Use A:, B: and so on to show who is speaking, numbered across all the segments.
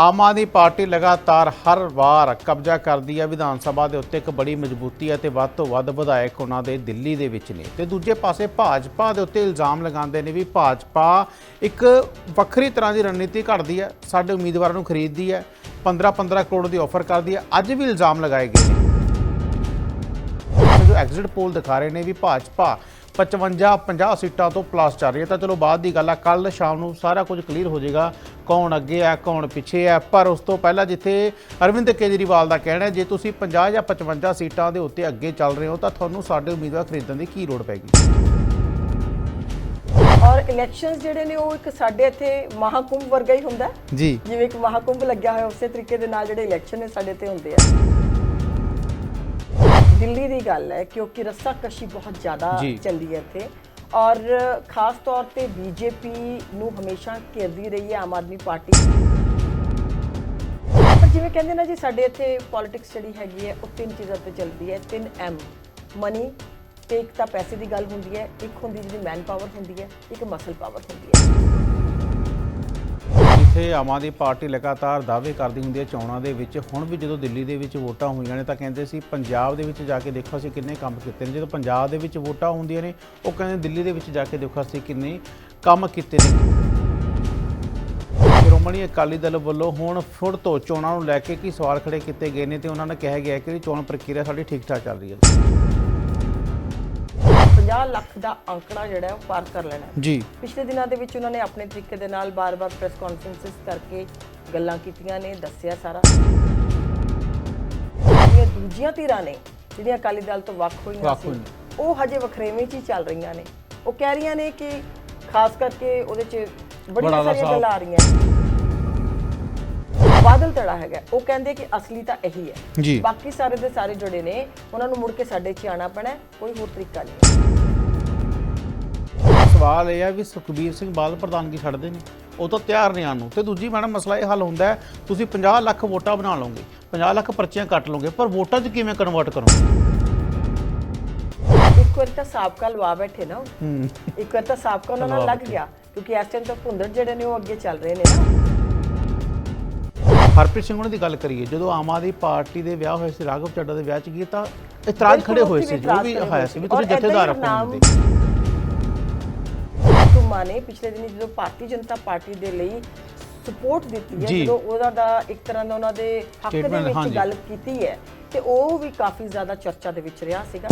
A: ਆਮ Aadmi party ਲਗਾਤਾਰ ਹਰ ਵਾਰ ਕਬਜ਼ਾ ਕਰਦੀ ਹੈ। ਵਿਧਾਨ ਸਭਾ ਦੇ ਉੱਤੇ ਇੱਕ ਬੜੀ ਮਜ਼ਬੂਤੀ ਹੈ ਤੇ ਵੱਧ ਤੋਂ ਵੱਧ ਵਿਧਾਇਕ ਉਹਨਾਂ ਦੇ ਦਿੱਲੀ ਦੇ ਵਿੱਚ ਨੇ। ਤੇ ਦੂਜੇ ਪਾਸੇ ਭਾਜਪਾ ਦੇ ਉੱਤੇ ਇਲਜ਼ਾਮ ਲਗਾਉਂਦੇ ਨੇ ਵੀ ਭਾਜਪਾ ਇੱਕ ਵੱਖਰੀ ਤਰ੍ਹਾਂ ਦੀ ਰਣਨੀਤੀ ਘੜਦੀ ਹੈ। ਸਾਡੇ ਉਮੀਦਵਾਰਾਂ ਨੂੰ ਖਰੀਦਦੀ ਹੈ। 15-15 ਕਰੋੜ ਦੀ ਆਫਰ ਕਰਦੀ ਹੈ। ਅੱਜ ਵੀ ਇਲਜ਼ਾਮ ਲਗਾਏ ਗਏ ਨੇ। ਜੋ ਐਗਜ਼ਿਟ ਪੋਲ ਦਿਖਾ ਰਹੇ ਨੇ ਵੀ ਭਾਜਪਾ 55 50 ਸੀਟਾਂ ਤੋਂ ਪਲੱਸ ਚੱਲ ਰਹੀ ਹੈ। ਤਾਂ ਚਲੋ ਬਾਅਦ ਦੀ ਗੱਲ ਆ ਕੱਲ ਸ਼ਾਮ ਨੂੰ ਸਾਰਾ ਕੁਝ ਕਲੀਅਰ ਹੋ ਜਾਏਗਾ ਕੌਣ ਅੱਗੇ ਆ ਕੌਣ ਪਿੱਛੇ ਆ। ਪਰ ਉਸ ਤੋਂ ਪਹਿਲਾਂ ਜਿੱਥੇ ਅਰਵਿੰਦ ਕੇਜਰੀਵਾਲ ਦਾ ਕਹਿਣਾ ਹੈ ਜੇ ਤੁਸੀਂ 50 ਜਾਂ 55 ਸੀਟਾਂ ਦੇ ਉੱਤੇ ਅੱਗੇ ਚੱਲ ਰਹੇ ਹੋ ਤਾਂ ਤੁਹਾਨੂੰ ਸਾਡੇ ਉਮੀਦਵਾਰ ਖਰੀਦਣ ਦੀ ਕੀ ਲੋੜ ਪੈਗੀ
B: ਔਰ ਇਲੈਕਸ਼ਨਸ ਜਿਹੜੇ ਨੇ ਉਹ ਇੱਕ ਸਾਡੇ ਇੱਥੇ ਮਹਾਕੁੰਭ ਵਰਗਾ ਹੀ ਹੁੰਦਾ।
A: ਜੀ।
B: ਜਿਵੇਂ ਇੱਕ ਮਹਾਕੁੰਭ ਲੱਗਿਆ ਹੋਇਆ ਉਸੇ ਤਰੀਕੇ ਦੇ ਨਾਲ ਜਿਹੜੇ ਇਲੈਕਸ਼ਨ ਨੇ ਸਾਡੇ ਤੇ ਹੁੰਦੇ ਆ। ਦਿੱਲੀ ਦੀ ਗੱਲ ਹੈ ਕਿਉਂਕਿ ਰੱਸਾਕਸ਼ੀ ਬਹੁਤ ਜ਼ਿਆਦਾ
A: ਜੀ।
B: ਚੱਲੀ ਹੈ ਇੱਥੇ। ਔਰ ਖਾਸ ਤੌਰ ਤੇ ਬੀਜੇਪੀ ਨੂੰ ਹਮੇਸ਼ਾ ਘੇਰਦੀ ਰਹੀ ਹੈ ਆਮ ਆਦਮੀ ਪਾਰਟੀ। ਪਰ ਜਿਵੇਂ ਕਹਿੰਦੇ ਨਾ ਜੀ ਸਾਡੇ ਇੱਥੇ ਪੋਲਿਟਿਕਸ ਜਿਹੜੀ ਹੈਗੀ ਹੈ ਉਹ ਤਿੰਨ ਚੀਜ਼ਾਂ ਤੇ ਚੱਲਦੀ ਹੈ। ਤਿੰਨ ਐਮ ਮਨੀ ਤੇ ਇੱਕ ਤਾਂ ਪੈਸੇ ਦੀ ਗੱਲ ਹੁੰਦੀ ਹੈ ਇੱਕ ਹੁੰਦੀ ਜਿਹੜੀ ਮੈਨ ਪਾਵਰ ਹੁੰਦੀ ਹੈ ਇੱਕ ਮਸਲ ਪਾਵਰ ਹੁੰਦੀ ਹੈ।
A: ਜਿੱਥੇ ਆਮ ਆਦਮੀ ਪਾਰਟੀ ਲਗਾਤਾਰ ਦਾਅਵੇ ਕਰਦੀ ਹੁੰਦੀ ਹੈ ਚੋਣਾਂ ਦੇ ਵਿੱਚ, ਹੁਣ ਵੀ ਜਦੋਂ ਦਿੱਲੀ ਦੇ ਵਿੱਚ ਵੋਟਾਂ ਹੋਈਆਂ ਨੇ ਤਾਂ ਕਹਿੰਦੇ ਸੀ ਪੰਜਾਬ ਦੇ ਵਿੱਚ ਜਾ ਕੇ ਦੇਖੋ ਅਸੀਂ ਕਿੰਨੇ ਕੰਮ ਕੀਤੇ ਨੇ। ਜਦੋਂ ਪੰਜਾਬ ਦੇ ਵਿੱਚ ਵੋਟਾਂ ਹੁੰਦੀਆਂ ਨੇ, ਉਹ ਕਹਿੰਦੇ ਦਿੱਲੀ ਦੇ ਵਿੱਚ ਜਾ ਕੇ ਦੇਖੋ ਅਸੀਂ ਕਿੰਨੇ ਕੰਮ ਕੀਤੇ ਨੇ। ਸ਼੍ਰੋਮਣੀ ਅਕਾਲੀ ਦਲ ਵੱਲੋਂ ਹੁਣ ਫੁਰ ਤੋਂ ਚੋਣਾਂ ਨੂੰ ਲੈ ਕੇ ਕੀ ਸਵਾਲ ਖੜੇ ਕੀਤੇ ਗਏ ਨੇ ਤੇ ਉਹਨਾਂ ਨੇ ਕਿਹਾ ਗਿਆ ਕਿ ਚੋਣ ਪ੍ਰਕਿਰਿਆ ਸਾਡੀ ਠੀਕ ਠਾਕ ਚੱਲ ਰਹੀ ਹੈ।
B: 50 ਲੱਖ ਦਾ ਅੰਕੜਾ ਜਿਹੜਾ ਹੈ ਉਹ ਪਾਰ ਕਰ ਲੈਣਾ ਹੈ।
A: ਜੀ
B: ਪਿਛਲੇ ਦਿਨਾਂ ਦੇ ਵਿੱਚ ਉਹਨਾਂ ਨੇ ਆਪਣੇ ਤਰੀਕੇ ਦੇ ਨਾਲ ਬਾਰ-ਬਾਰ ਪ੍ਰੈਸ ਕਾਨਫਰੰਸਿਸ ਕਰਕੇ ਗੱਲਾਂ ਕੀਤੀਆਂ ਨੇ ਦੱਸਿਆ ਸਾਰਾ ਇਹ ਦੂਜੀਆਂ ਧਿਰਾਂ ਨੇ ਜਿਹੜੀਆਂ ਅਕਾਲੀ ਦਲ ਤੋਂ ਵੱਖ ਹੋਈਆਂ
A: ਵੱਖ
B: ਸੀ
A: ਹੋਈਆਂ।
B: ਉਹ ਹਜੇ ਵਖਰੇਵੇਂ 'ਚ ਹੀ ਚੱਲ ਰਹੀਆਂ ਨੇ ਉਹ ਕਹਿ ਰਹੀਆਂ ਨੇ ਕਿ ਖਾਸ ਕਰਕੇ ਉਹਦੇ 'ਚ ਬੜੀਆਂ
A: ਬੜਾਲਾ
B: ਸਾਰੀਆਂ
A: ਸਾਹਿਬ।
B: ਗੱਲਾਂ ਆ ਰਹੀਆਂ ਬਾਦਲ ਤੜਾ ਹੈਗਾ ਉਹ ਕਹਿੰਦੇ ਕਿ ਅਸਲੀ ਤਾਂ ਇਹੀ ਹੈ।
A: ਜੀ।
B: ਬਾਕੀ ਸਾਰੇ ਦੇ ਸਾਰੇ ਜੁੜੇ ਨੇ ਉਹਨਾਂ ਨੂੰ ਮੁੜ ਕੇ ਸਾਡੇ 'ਚ ਆਣਾ ਪੈਣਾ ਕੋਈ ਹੋਰ ਤਰੀਕਾ ਨਹੀਂ
A: ਸਵਾਲ ਇਹ ਹੈ ਵੀ ਸੁਖਬੀਰ ਸਿੰਘ ਬਾਦਲ ਪ੍ਰਧਾਨਗੀ ਛੱਡਦੇ ਨੇ? ਉਹ ਤਾਂ ਤਿਆਰ ਨਹੀਂ ਆਉਣ ਨੂੰ। ਤੇ ਦੂਜੀ ਮੈਡਮ ਮਸਲਾ ਇਹ ਹੱਲ ਹੁੰਦਾ ਤੁਸੀਂ 50 ਲੱਖ ਵੋਟਾਂ ਬਣਾ ਲਓਗੇ 50 ਲੱਖ ਪਰਚੀਆਂ ਕੱਟ ਲਓਗੇ ਪਰ ਵੋਟਾਂ 'ਚ ਕਿਵੇਂ ਕਨਵਰਟ ਕਰੋਗੇ?
B: ਇੱਕ ਵਾਰ ਤਾਂ ਸਾਬਕਾ ਲਵਾ ਬੈਠੇ ਨਾ ਇੱਕ ਵਾਰ ਤਾਂ ਸਾਬਕਾ ਉਹਨਾਂ ਨਾਲ ਲੱਗ। ਗਿਆ ਕਿਉਂਕਿ ਇਸ ਟਾਈਮ ਤਾਂ ਭੁੰਦਰ ਜਿਹੜੇ ਨੇ ਉਹ ਅੱਗੇ ਚੱਲ ਰਹੇ ਨੇ ਨਾ।
A: ਹਰਪ੍ਰੀਤ ਸਿੰਘ ਉਹਨਾਂ ਦੀ ਗੱਲ ਕਰੀਏ ਜਦੋਂ ਆਮ ਆਦਮੀ ਪਾਰਟੀ ਦੇ ਵਿਆਹ ਹੋਏ ਸੀ ਰਾਘਵ ਚੱਡਾ ਦੇ ਵਿਆਹ 'ਚ ਗਏ ਤਾਂ ਇਤਰਾਜ਼ ਖੜੇ ਹੋਏ ਸੀ ਜੋ ਵੀ ਹੋਇਆ ਸੀ ਵੀ ਤੁਸੀਂ ਜਥੇਦਾਰ ਆਪੋ ਦੇ
B: ਤੁਮਾ ਨੇ ਪਿਛਲੇ ਦਿਨੀ ਜਦੋਂ ਭਾਰਤੀ ਜਨਤਾ ਪਾਰਟੀ ਦੇ ਲਈ ਸਪੋਰਟ ਦਿੱਤੀ ਹੈ। ਜਦੋਂ ਉਹਦਾ ਦਾ ਇੱਕ ਤਰ੍ਹਾਂ ਦਾ ਉਹਨਾਂ ਦੇ ਹੱਕ ਦੇ ਵਿੱਚ। ਗੱਲ ਕੀਤੀ ਹੈ ਤੇ ਉਹ ਵੀ ਕਾਫੀ ਜ਼ਿਆਦਾ ਚਰਚਾ ਦੇ ਵਿੱਚ ਰਿਹਾ ਸੀਗਾ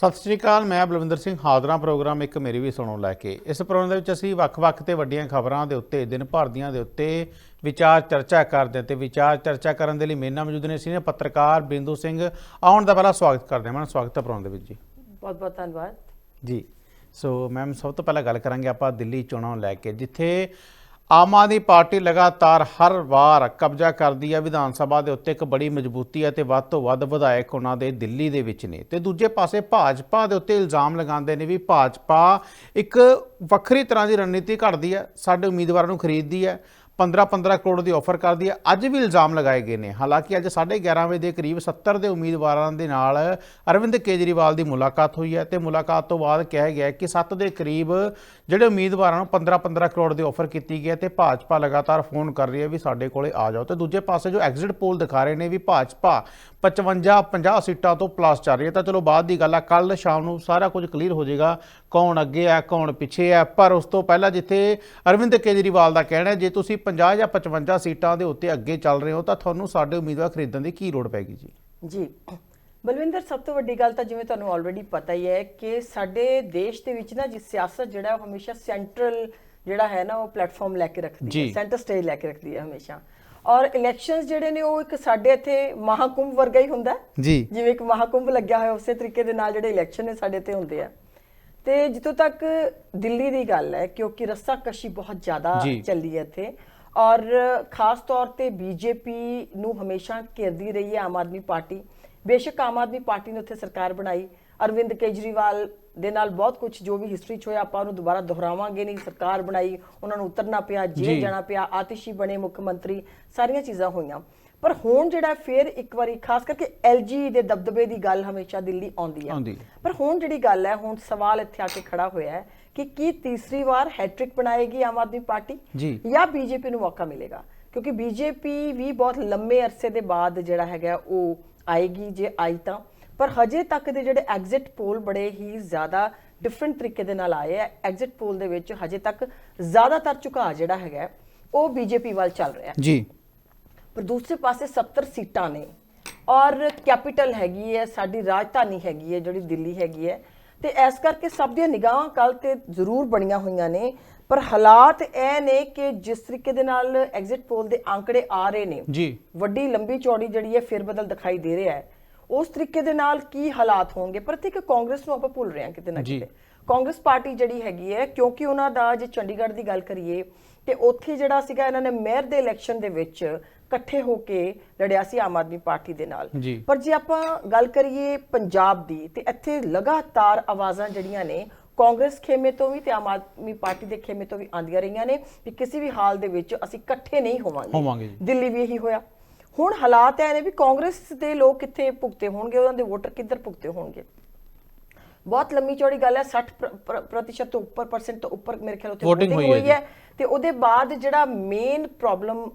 A: ਸਤਿ ਸ਼੍ਰੀ ਅਕਾਲ ਮੈਂ ਬਲਵਿੰਦਰ ਸਿੰਘ ਹਾਜ਼ਰਾਂ ਪ੍ਰੋਗਰਾਮ ਇੱਕ ਮੇਰੀ ਵੀ ਸੁਣੋ ਲੈ ਕੇ। ਇਸ ਪ੍ਰੋਗਰਾਮ ਦੇ ਵਿੱਚ ਅਸੀਂ ਵੱਖ-ਵੱਖ ਤੇ ਵੱਡੀਆਂ ਖਬਰਾਂ ਦੇ ਉੱਤੇ ਦਿਨ ਭਰ ਦੀਆਂ ਦੇ ਉੱਤੇ ਵਿਚਾਰ ਚਰਚਾ ਕਰਦੇ ਹਾਂ ਤੇ ਵਿਚਾਰ ਚਰਚਾ ਕਰਨ ਦੇ ਲਈ ਮੇਰੇ ਨਾਲ ਮੌਜੂਦ ਨੇ ਸੀਨੀਅਰ ਪੱਤਰਕਾਰ ਬਿੰਦੂ ਸਿੰਘ। ਆਉਣ ਦਾ ਪਹਿਲਾ ਸਵਾਗਤ ਕਰਦੇ ਹਾਂ ਮੈਂ ਸਵਾਗਤ ਹੈ ਪ੍ਰੋਗਰਾਮ ਦੇ ਵਿੱਚ ਜੀ।
B: ਬਹੁਤ ਬਹੁਤ ਧੰਨਵਾਦ।
A: ਜੀ ਸੋ ਮੈਮ ਸਭ ਤੋਂ ਪਹਿਲਾਂ ਗੱਲ ਕਰਾਂਗੇ ਆਪਾਂ ਦਿੱਲੀ ਚੋਣਾਂ ਲੈ ਕੇ ਜਿੱਥੇ ਆਮ ਆਦਮੀ ਪਾਰਟੀ ਲਗਾਤਾਰ ਹਰ ਵਾਰ ਕਬਜ਼ਾ ਕਰਦੀ ਹੈ। ਵਿਧਾਨ ਸਭਾ ਦੇ ਉੱਤੇ ਇੱਕ ਬੜੀ ਮਜ਼ਬੂਤੀ ਹੈ ਤੇ ਵੱਧ ਤੋਂ ਵੱਧ ਵਿਧਾਇਕ ਉਹਨਾਂ ਦੇ ਦਿੱਲੀ ਦੇ ਵਿੱਚ ਨੇ। ਤੇ ਦੂਜੇ ਪਾਸੇ ਭਾਜਪਾ ਦੇ ਉੱਤੇ ਇਲਜ਼ਾਮ ਲਗਾਉਂਦੇ ਨੇ ਵੀ ਭਾਜਪਾ ਇੱਕ ਵੱਖਰੀ ਤਰ੍ਹਾਂ ਦੀ ਰਣਨੀਤੀ ਘੜਦੀ ਹੈ। ਸਾਡੇ ਉਮੀਦਵਾਰਾਂ ਨੂੰ ਖਰੀਦਦੀ ਹੈ। 15-15 ਕਰੋੜ ਦੀ ਆਫਰ ਕਰਦੀ ਹੈ। ਅੱਜ ਵੀ ਇਲਜ਼ਾਮ ਲਗਾਏ ਗਏ ਨੇ। ਹਾਲਾਂਕਿ ਅੱਜ 11:30 ਵਜੇ ਦੇ ਕਰੀਬ 70 ਦੇ ਉਮੀਦਵਾਰਾਂ ਦੇ ਨਾਲ ਅਰਵਿੰਦ ਕੇਜਰੀਵਾਲ ਦੀ ਮੁਲਾਕਾਤ ਹੋਈ ਹੈ ਤੇ ਮੁਲਾਕਾਤ ਤੋਂ ਬਾਅਦ ਕਿਹਾ ਗਿਆ ਕਿ 7 ਦੇ ਕਰੀਬ ਜਿਹੜੇ ਉਮੀਦਵਾਰਾਂ ਨੂੰ 15-15 ਕਰੋੜ ਦੀ ਆਫਰ ਕੀਤੀ ਗਈ ਹੈ ਤੇ ਭਾਜਪਾ ਲਗਾਤਾਰ ਫੋਨ ਕਰ ਰਹੀ ਹੈ ਵੀ ਸਾਡੇ ਕੋਲੇ ਆ ਜਾਓ। ਤੇ ਦੂਜੇ ਪਾਸੇ ਜੋ ਐਗਜ਼ਿਟ ਪੋਲ ਦਿਖਾ ਰਹੇ ਨੇ ਵੀ ਭਾਜਪਾ 55-50 ਸੀਟਾਂ ਤੋਂ ਪਲੱਸ ਚੱਲ ਰਹੀ ਹੈ। ਤਾਂ ਚਲੋ ਬਾਅਦ ਦੀ ਗੱਲ ਆ ਕੱਲ ਸ਼ਾਮ ਨੂੰ ਸਾਰਾ ਕੁਝ ਕਲੀਅਰ ਹੋ ਜਾਏਗਾ। ਕੌਣ ਅੱਗੇ ਆ ਕੌਣ ਪਿੱਛੇ ਆ। ਪਰ ਉਸ ਤੋਂ ਪਹਿਲਾਂ ਜਿੱਥੇ ਅਰਵਿੰਦ ਕੇਜਰੀਵਾਲ ਦਾ ਕਹਿਣਾ ਹੈ ਜੇ ਤੁਸੀਂ 50 ਜਾਂ 55 ਸੀਟਾਂ ਦੇ ਉੱਤੇ ਅੱਗੇ ਚੱਲ ਰਹੇ ਹੋ ਤਾਂ ਤੁਹਾਨੂੰ ਸਾਡੇ ਉਮੀਦਵਾਰ ਖਰੀਦਣ ਦੀ ਕੀ ਲੋੜ ਪੈਗੀ ਜੀ?
B: ਜੀ ਬਲਵਿੰਦਰ ਸਭ ਤੋਂ ਵੱਡੀ ਗੱਲ ਤਾਂ ਜਿਵੇਂ ਤੁਹਾਨੂੰ ਆਲਰੇਡੀ ਪਤਾ ਹੀ ਹੈ ਕਿ ਸਾਡੇ ਦੇਸ਼ ਦੇ ਵਿੱਚ ਨਾ ਜੀ ਸਿਆਸਤ ਜਿਹੜਾ ਹਮੇਸ਼ਾ ਸੈਂਟਰਲ ਜਿਹੜਾ ਹੈ ਨਾ ਉਹ ਪਲੇਟਫਾਰਮ ਲੈ ਕੇ ਰੱਖਦੀ। ਹੈ ਸੈਂਟਰ ਸਟੇਜ ਲੈ ਕੇ ਰੱਖਦੀ ਹੈ ਹਮੇਸ਼ਾ। ਔਰ ਇਲੈਕਸ਼ਨਸ ਜਿਹੜੇ ਨੇ ਉਹ ਇੱਕ ਸਾਡੇ ਇੱਥੇ ਮਹਾਕੁੰਭ ਵਰਗਾ ਹੀ ਹੁੰਦਾ।
A: ਜੀ।
B: ਜਿਵੇਂ ਇੱਕ ਮਹਾਕੁੰਭ ਲੱਗਿਆ ਹੋਇਆ ਉਸੇ ਤਰੀਕੇ ਦੇ ਨਾਲ ਜਿਹੜੇ ਇਲੈਕਸ਼ਨ ਨੇ ਸਾਡੇ ਤੇ ਹੁੰਦੇ ਆ। ਤੇ ਜਿੱਥੋਂ ਤੱਕ ਦਿੱਲੀ ਦੀ ਗੱਲ ਹੈ ਕਿਉਂਕਿ ਰੱਸਾਕਸ਼ੀ ਬਹੁਤ ਜ਼ਿਆਦਾ। ਚੱਲੀ ਹੈ ਇੱਥੇ। ਔਰ ਖਾਸ ਤੌਰ ਤੇ ਬੀਜੇਪੀ ਨੂੰ ਹਮੇਸ਼ਾ ਘੇਰਦੀ ਰਹੀ ਹੈ ਆਮ ਆਦਮੀ ਪਾਰਟੀ। ਬੇਸ਼ੱਕ ਆਮ ਆਦਮੀ ਪਾਰਟੀ ਨੇ ਉੱਥੇ ਸਰਕਾਰ ਬਣਾਈ। ਅਰਵਿੰਦ ਕੇਜਰੀਵਾਲ ਦੇ ਨਾਲ ਬਹੁਤ ਕੁਝ ਜੋ ਵੀ ਹਿਸਟਰੀ ਚ ਹੋਇਆ ਆਪਾਂ ਉਹਨੂੰ ਦੁਬਾਰਾ ਦੁਹਰਾਵਾਂਗੇ ਨਹੀਂ ਸਰਕਾਰ ਬਣਾਈ ਉਹਨਾਂ ਨੂੰ ਉਤਰਨਾ ਪਿਆ
A: ਜੀ।
B: ਜੇਲ੍ਹ ਜਾਣਾ ਪਿਆ ਆਤਿਸ਼ੀ ਬਣੇ ਮੁੱਖ ਮੰਤਰੀ ਸਾਰੀਆਂ ਚੀਜ਼ਾਂ ਹੋਈਆਂ ਪਰ ਹੁਣ ਜਿਹੜਾ ਫਿਰ ਇੱਕ ਵਾਰੀ ਖਾਸ ਕਰਕੇ ਐਲਜੀ ਦੇ ਦਬਦਬੇ ਦੀ ਗੱਲ ਹਮੇਸ਼ਾ ਦਿੱਲੀ ਆਉਂਦੀ ਹੈ। ਪਰ ਹੁਣ ਜਿਹੜੀ ਗੱਲ ਹੈ ਹੁਣ ਸਵਾਲ ਇੱਥੇ ਆ ਕੇ ਖੜਾ ਹੋਇਆ ਹੈ ਕਿ ਕੀ ਤੀਸਰੀ ਵਾਰ ਹੈਟ੍ਰਿਕ ਬਣਾਏਗੀ ਆਮ ਆਦਮੀ ਪਾਰਟੀ
A: ਜੀ।
B: ਜਾਂ ਬੀਜੇਪੀ ਨੂੰ ਮੌਕਾ ਮਿਲੇਗਾ ਕਿਉਂਕਿ ਬੀਜੇਪੀ ਵੀ ਬਹੁਤ ਲੰਮੇ ਅਰਸੇ ਦੇ ਬਾਅਦ ਜਿਹੜਾ ਹੈਗਾ ਉਹ ਆਏਗੀ ਜੇ ਆਈ ਤਾਂ ਪਰ ਹਜੇ ਤੱਕ ਦੇ ਜਿਹੜੇ ਐਗਜ਼ਿਟ ਪੋਲ ਬੜੇ ਹੀ ਜ਼ਿਆਦਾ ਡਿਫਰੈਂਟ ਤਰੀਕੇ ਦੇ ਨਾਲ ਆਏ ਹੈ ਐਗਜ਼ਿਟ ਪੋਲ ਦੇ ਵਿੱਚ ਹਜੇ ਤੱਕ ਜ਼ਿਆਦਾਤਰ ਝੁਕਾਅ ਜਿਹੜਾ ਹੈਗਾ ਉਹ ਬੀਜੇਪੀ ਵੱਲ ਚੱਲ ਰਿਹਾ
A: ਜੀ।
B: ਪਰ ਦੂਸਰੇ ਪਾਸੇ 70 ਸੀਟਾਂ ਨੇ ਔਰ ਕੈਪੀਟਲ ਹੈਗੀ ਹੈ ਸਾਡੀ ਰਾਜਧਾਨੀ ਹੈਗੀ ਹੈ ਜਿਹੜੀ ਦਿੱਲੀ ਹੈਗੀ ਹੈ। ਤੇ ਇਸ ਕਰਕੇ ਸਭ ਦੀਆਂ ਨਿਗਾਹਾਂ ਕੱਲ ਤੇ ਜ਼ਰੂਰ ਬਣੀਆਂ ਹੋਈਆਂ ਨੇ। ਪਰ ਹਾਲਾਤ ਇਹ ਨੇ ਕਿ ਜਿਸ ਤਰੀਕੇ ਦੇ ਨਾਲ ਐਗਜ਼ਿਟ ਪੋਲ ਦੇ ਆંકੜੇ ਆ ਰਹੇ ਨੇ
A: ਜੀ।
B: ਵੱਡੀ ਲੰਬੀ ਚੌੜੀ ਜਿਹੜੀ ਹੈ ਫਿਰ ਬਦਲ ਦਿਖਾਈ ਦੇ ਰਿਹਾ ਹੈ। ਉਸ ਤਰੀਕੇ ਦੇ ਨਾਲ ਕੀ ਹਾਲਾਤ ਹੋਣਗੇ ਪਰ ਇੱਕ ਕਾਂਗਰਸ ਨੂੰ ਆਪਾਂ ਭੁੱਲ ਰਹੇ ਹਾਂ ਕਿਤੇ ਨਾ। ਕਿਤੇ ਕਾਂਗਰਸ ਪਾਰਟੀ ਜਿਹੜੀ ਹੈਗੀ ਹੈ ਕਿਉਂਕਿ ਉਹਨਾਂ ਦਾ ਜੇ ਚੰਡੀਗੜ੍ਹ ਦੀ ਗੱਲ ਕਰੀਏ ਤੇ ਉੱਥੇ ਜਿਹੜਾ ਸੀਗਾ ਇਹਨਾਂ ਨੇ ਮੇਅਰ ਦੇ ਇਲੈਕਸ਼ਨ ਦੇ ਵਿੱਚ ਇਕੱਠੇ ਹੋ ਕੇ ਲੜਿਆ ਸੀ ਆਮ ਆਦਮੀ ਪਾਰਟੀ ਦੇ ਨਾਲ। ਪਰ ਜੇ ਆਪਾਂ ਗੱਲ ਕਰੀਏ ਪੰਜਾਬ ਦੀ ਤੇ ਇੱਥੇ ਲਗਾਤਾਰ ਆਵਾਜ਼ਾਂ ਜਿਹੜੀਆਂ ਨੇ ਕਾਂਗਰਸ ਖੇਮੇ ਤੋਂ ਵੀ ਤੇ ਆਮ ਆਦਮੀ ਪਾਰਟੀ ਦੇ ਖੇਮੇ ਤੋਂ ਵੀ ਆਂਦੀਆਂ ਰਹੀਆਂ ਨੇ ਕਿ ਕਿਸੇ ਵੀ ਹਾਲ ਦੇ ਵਿੱਚ ਅਸੀਂ ਇਕੱਠੇ ਨਹੀਂ ਹੋਵਾਂਗੇ। ਦਿੱਲੀ ਵੀ ਇਹੀ ਹੋਇਆ ਹੁਣ ਹਾਲਾਤ ਇਹ ਨੇ ਵੀ ਕਾਂਗਰਸ ਦੇ ਲੋਕ ਕਿੱਥੇ ਭੁਗਤੇ ਹੋਣਗੇ? ਉਹਨਾਂ ਦੇ ਵੋਟਰ ਕਿੱਧਰ ਭੁਗਤੇ ਹੋਣਗੇ? ਬਹੁਤ ਲੰਮੀ ਚੌੜੀ ਗੱਲ ਹੈ 60 ਪ੍ਰ- ਪ੍ਰ- ਪ੍ਰਤੀਸ਼ਤ ਤੋਂ ਉੱਪਰ ਪਰਸੈਂਟ ਤੋਂ ਉੱਪਰ ਮੇਰੇ ਖਿਆਲ ਉੱਤੇ
A: voting ਹੋਈ ਹੈ।
B: ਤੇ ਉਹਦੇ ਬਾਅਦ ਜਿਹੜਾ ਮੇਨ ਪ੍ਰੋਬਲਮ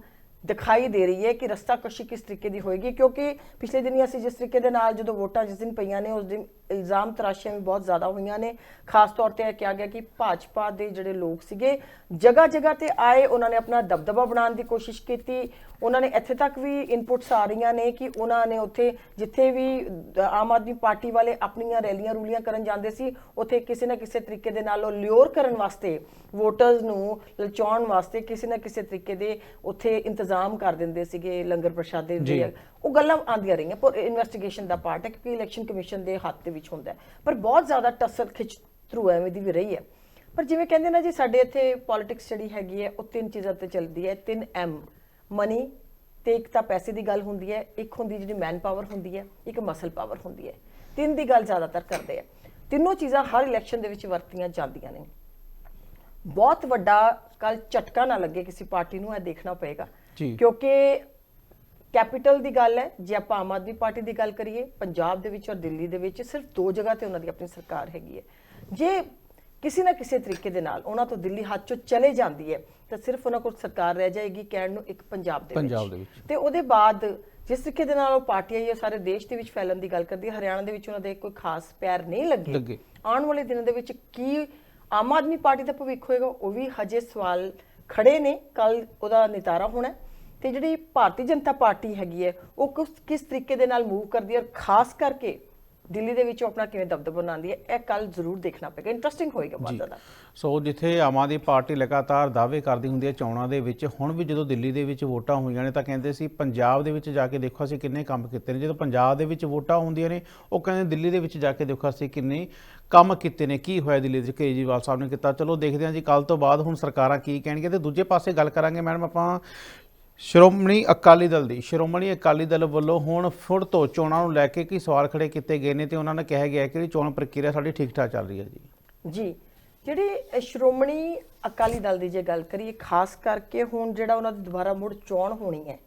B: ਦਿਖਾਈ ਦੇ ਰਹੀ ਹੈ ਕਿ ਰਸਤਾ ਕਸ਼ੀ ਕਿਸ ਤਰੀਕੇ ਦੀ ਹੋਏਗੀ ਕਿਉਂਕਿ ਪਿਛਲੇ ਦਿਨੀ ਅਸੀਂ ਜਿਸ ਤਰੀਕੇ ਦੇ ਨਾਲ ਜਦੋਂ ਵੋਟਾਂ ਜਿਸ ਦਿਨ ਪਈਆਂ ਨੇ ਉਸ ਦਿਨ ਇਲਜ਼ਾਮ ਤਰਾਸ਼ੀਆਂ ਵੀ ਬਹੁਤ ਜ਼ਿਆਦਾ ਹੋਈਆਂ ਨੇ। ਖਾਸ ਤੌਰ ਤੇ ਇਹ ਕਿਹਾ ਗਿਆ ਕਿ ਭਾਜਪਾ ਦੇ ਜਿਹੜੇ ਲੋਕ ਸੀਗੇ ਜਗ੍ਹਾ ਜਗ੍ਹਾ ਤੇ ਆਏ ਉਹਨਾਂ ਨੇ ਆਪਣਾ ਦਬਦਬਾ ਬਣਾਉਣ ਦੀ ਕੋਸ਼ਿਸ਼ ਕੀਤੀ। ਉਹਨਾਂ ਨੇ ਇੱਥੇ ਤੱਕ ਵੀ ਇਨਪੁਟਸ ਆ ਰਹੀਆਂ ਨੇ ਕਿ ਉਹਨਾਂ ਨੇ ਉੱਥੇ ਜਿੱਥੇ ਵੀ ਆਮ ਆਦਮੀ ਪਾਰਟੀ ਵਾਲੇ ਆਪਣੀਆਂ ਰੈਲੀਆਂ ਰੂਲੀਆਂ ਕਰਨ ਜਾਂਦੇ ਸੀ ਉੱਥੇ ਕਿਸੇ ਨਾ ਕਿਸੇ ਤਰੀਕੇ ਦੇ ਨਾਲ ਉਹ ਲਿਓਰ ਕਰਨ ਵਾਸਤੇ ਵੋਟਰਸ ਨੂੰ ਲਲਚਾਉਣ ਵਾਸਤੇ ਕਿਸੇ ਨਾ ਕਿਸੇ ਤਰੀਕੇ ਦੇ ਉੱਥੇ ਇੰਤਜ਼ਾਮ ਕਰ ਦਿੰਦੇ ਸੀਗੇ ਲੰਗਰ ਪ੍ਰਸ਼ਾਦੇ। ਦੇ ਉਹ ਗੱਲਾਂ ਆਉਂਦੀਆਂ ਰਹੀਆਂ ਪਰ ਇਨਵੈਸਟੀਗੇਸ਼ਨ ਦਾ ਪਾਰਟ ਹੈ ਕਿਉਂਕਿ ਇਲੈਕਸ਼ਨ ਕਮਿਸ਼ਨ ਦੇ ਹੱਥ ਦੇ ਵਿੱਚ ਹੁੰਦਾ ਪਰ ਬਹੁਤ ਜ਼ਿਆਦਾ ਟਸਲ ਖਿੱਚ ਥਰੂ ਐਵੇਂ ਦੀ ਵੀ ਰਹੀ ਹੈ। ਪਰ ਜਿਵੇਂ ਕਹਿੰਦੇ ਨਾ ਜੀ ਸਾਡੇ ਇੱਥੇ ਪੋਲਿਟਿਕਸ ਜਿਹੜੀ ਹੈਗੀ ਹੈ ਉਹ ਤਿੰਨ ਚੀਜ਼ਾਂ ਤੇ ਚੱਲਦੀ ਹੈ ਤਿੰਨ ਐਮ ਮਨੀ ਤੇ ਇੱਕ ਤਾਂ ਪੈਸੇ ਦੀ ਗੱਲ ਹੁੰਦੀ ਹੈ ਇੱਕ ਹੁੰਦੀ ਜਿਹੜੀ ਮੈਨ ਪਾਵਰ ਹੁੰਦੀ ਹੈ ਇੱਕ ਮਸਲ ਪਾਵਰ ਹੁੰਦੀ ਹੈ। ਤਿੰਨ ਦੀ ਗੱਲ ਜ਼ਿਆਦਾਤਰ ਕਰਦੇ ਆ। ਤਿੰਨੋਂ ਚੀਜ਼ਾਂ ਹਰ ਇਲੈਕਸ਼ਨ ਦੇ ਵਿੱਚ ਵਰਤੀਆਂ ਜਾਂਦੀਆਂ ਨੇ। ਬਹੁਤ ਵੱਡਾ ਕੱਲ ਝਟਕਾ ਨਾ ਲੱਗੇ ਕਿਸੇ ਪਾਰਟੀ ਨੂੰ ਇਹ ਦੇਖਣਾ ਪਏਗਾ। ਕਿਉਂਕਿ ਕੈਪੀਟਲ ਦੀ ਗੱਲ ਹੈ ਜੇ ਆਪਾਂ ਆਮ ਆਦਮੀ ਪਾਰਟੀ ਦੀ ਗੱਲ ਕਰੀਏ ਪੰਜਾਬ ਦੇ ਵਿੱਚ ਔਰ ਦਿੱਲੀ ਦੇ ਵਿੱਚ ਸਿਰਫ ਦੋ ਜਗ੍ਹਾ ਤੇ ਉਹਨਾਂ ਦੀ ਆਪਣੀ ਸਰਕਾਰ ਹੈਗੀ ਹੈ। ਜੇ ਕਿਸੇ ਨਾ ਕਿਸੇ ਤਰੀਕੇ ਦੇ ਨਾਲ ਉਹਨਾਂ ਤੋਂ ਦਿੱਲੀ ਹੱਥ ਚੋਂ ਚਲੇ ਜਾਂਦੀ ਹੈ ਤਾਂ ਸਿਰਫ ਉਹਨਾਂ ਕੋਲ ਸਰਕਾਰ ਰਹਿ ਜਾਏਗੀ ਕਹਿਣ ਨੂੰ ਇੱਕ ਪੰਜਾਬ ਦੇ ਵਿੱਚ
A: ਪੰਜਾਬ ਦੇ ਵਿੱਚ।
B: ਤੇ ਉਹਦੇ ਬਾਅਦ ਜਿਸ ਤਰੀਕੇ ਦੇ ਨਾਲ ਉਹ ਪਾਰਟੀਆਂ ਇਹ ਸਾਰੇ ਦੇਸ਼ ਦੇ ਵਿੱਚ ਫੈਲਣ ਦੀ ਗੱਲ ਕਰਦੀ ਹੈ ਹਰਿਆਣਾ ਦੇ ਵਿੱਚ ਉਹਨਾਂ ਦੇ ਕੋਈ ਖਾਸ ਪੈਰ ਨਹੀਂ ਲੱਗੇ। ਆਉਣ ਵਾਲੇ ਦਿਨਾਂ ਦੇ ਵਿੱਚ ਕੀ ਆਮ ਆਦਮੀ ਪਾਰਟੀ ਦਾ ਭਵਿੱਖ ਹੋਏਗਾ ਉਹ ਵੀ ਹਜੇ ਸਵਾਲ ਖੜੇ ਨੇ ਕੱਲ ਉਹਦਾ ਨਿਤਾਰਾ ਹੋਣਾ। ਤੇ ਜਿਹੜੀ ਭਾਰਤੀ ਜਨਤਾ ਪਾਰਟੀ ਹੈਗੀ ਹੈ ਉਹ ਕਿਸ ਤਰੀਕੇ ਦੇ ਨਾਲ ਮੂਵ ਕਰਦੀ ਹੈ ਔਰ ਖਾਸ ਕਰਕੇ ਦਿੱਲੀ ਦੇ ਵਿੱਚ ਆਪਣਾ ਕਿਵੇਂ ਦਬਦਬਾ ਬਣਾਉਂਦੀ ਹੈ ਇਹ ਕੱਲ ਜ਼ਰੂਰ ਦੇਖਣਾ ਪਏਗਾ। ਇੰਟਰਸਟਿੰਗ ਹੋਏਗਾ ਬਹੁਤ ਜ਼ਿਆਦਾ।
A: ਸੋ ਜਿੱਥੇ ਆਮ ਆਦਮੀ ਪਾਰਟੀ ਲਗਾਤਾਰ ਦਾਅਵੇ ਕਰਦੀ ਹੁੰਦੀ ਹੈ ਚੋਣਾਂ ਦੇ ਵਿੱਚ ਹੁਣ ਵੀ ਜਦੋਂ ਦਿੱਲੀ ਦੇ ਵਿੱਚ ਵੋਟਾਂ ਹੋਈਆਂ ਨੇ ਤਾਂ ਕਹਿੰਦੇ ਸੀ ਪੰਜਾਬ ਦੇ ਵਿੱਚ ਜਾ ਕੇ ਦੇਖੋ ਅਸੀਂ ਕਿੰਨੇ ਕੰਮ ਕੀਤੇ ਨੇ। ਜਦੋਂ ਪੰਜਾਬ ਦੇ ਵਿੱਚ ਵੋਟਾਂ ਹੁੰਦੀਆਂ ਨੇ ਉਹ ਕਹਿੰਦੇ ਦਿੱਲੀ ਦੇ ਵਿੱਚ ਜਾ ਕੇ ਦੇਖੋ ਅਸੀਂ ਕਿੰਨੇ ਕੰਮ ਕੀਤੇ ਨੇ। ਕੀ ਹੋਇਆ ਦਿੱਲੀ ਦੇ ਵਿੱਚ? ਕੇਜਰੀਵਾਲ ਸਾਹਿਬ ਨੇ ਕੀਤਾ। ਚਲੋ ਦੇਖਦੇ ਹਾਂ ਜੀ ਕੱਲ ਤੋਂ ਬਾਅਦ ਹੁਣ ਸਰਕਾਰਾਂ ਕੀ ਕਹਿਣਗੇ ਤੇ ਦੂਜੇ ਪਾਸੇ ਗੱਲ ਕਰਾਂਗੇ। ਮੈਡਮ ਆਪਾਂ ਸ਼੍ਰੋਮਣੀ ਅਕਾਲੀ ਦਲ ਦੀ ਸ਼੍ਰੋਮਣੀ ਅਕਾਲੀ ਦਲ ਵੱਲੋਂ ਹੁਣ ਫੁੜ ਤੋਂ ਚੋਣਾਂ ਨੂੰ ਲੈ ਕੇ ਕੀ ਸਵਾਲ ਖੜੇ ਕੀਤੇ ਗਏ ਨੇ ਤੇ ਉਹਨਾਂ ਨੇ ਕਿਹਾ ਗਿਆ ਕਿ ਚੋਣ ਪ੍ਰਕਿਰਿਆ ਸਾਡੀ ਠੀਕ ਠਾਕ ਚੱਲ ਰਹੀ ਹੈ ਜੀ।
B: ਜੀ ਜਿਹੜੀ ਸ਼੍ਰੋਮਣੀ ਅਕਾਲੀ ਦਲ ਦੀ ਜੇ ਗੱਲ ਕਰੀਏ ਖਾਸ ਕਰਕੇ ਹੁਣ ਜਿਹੜਾ ਉਹਨਾਂ ਦੀ ਦੁਬਾਰਾ ਮੁੜ ਚੋਣ ਹੋਣੀ ਹੈ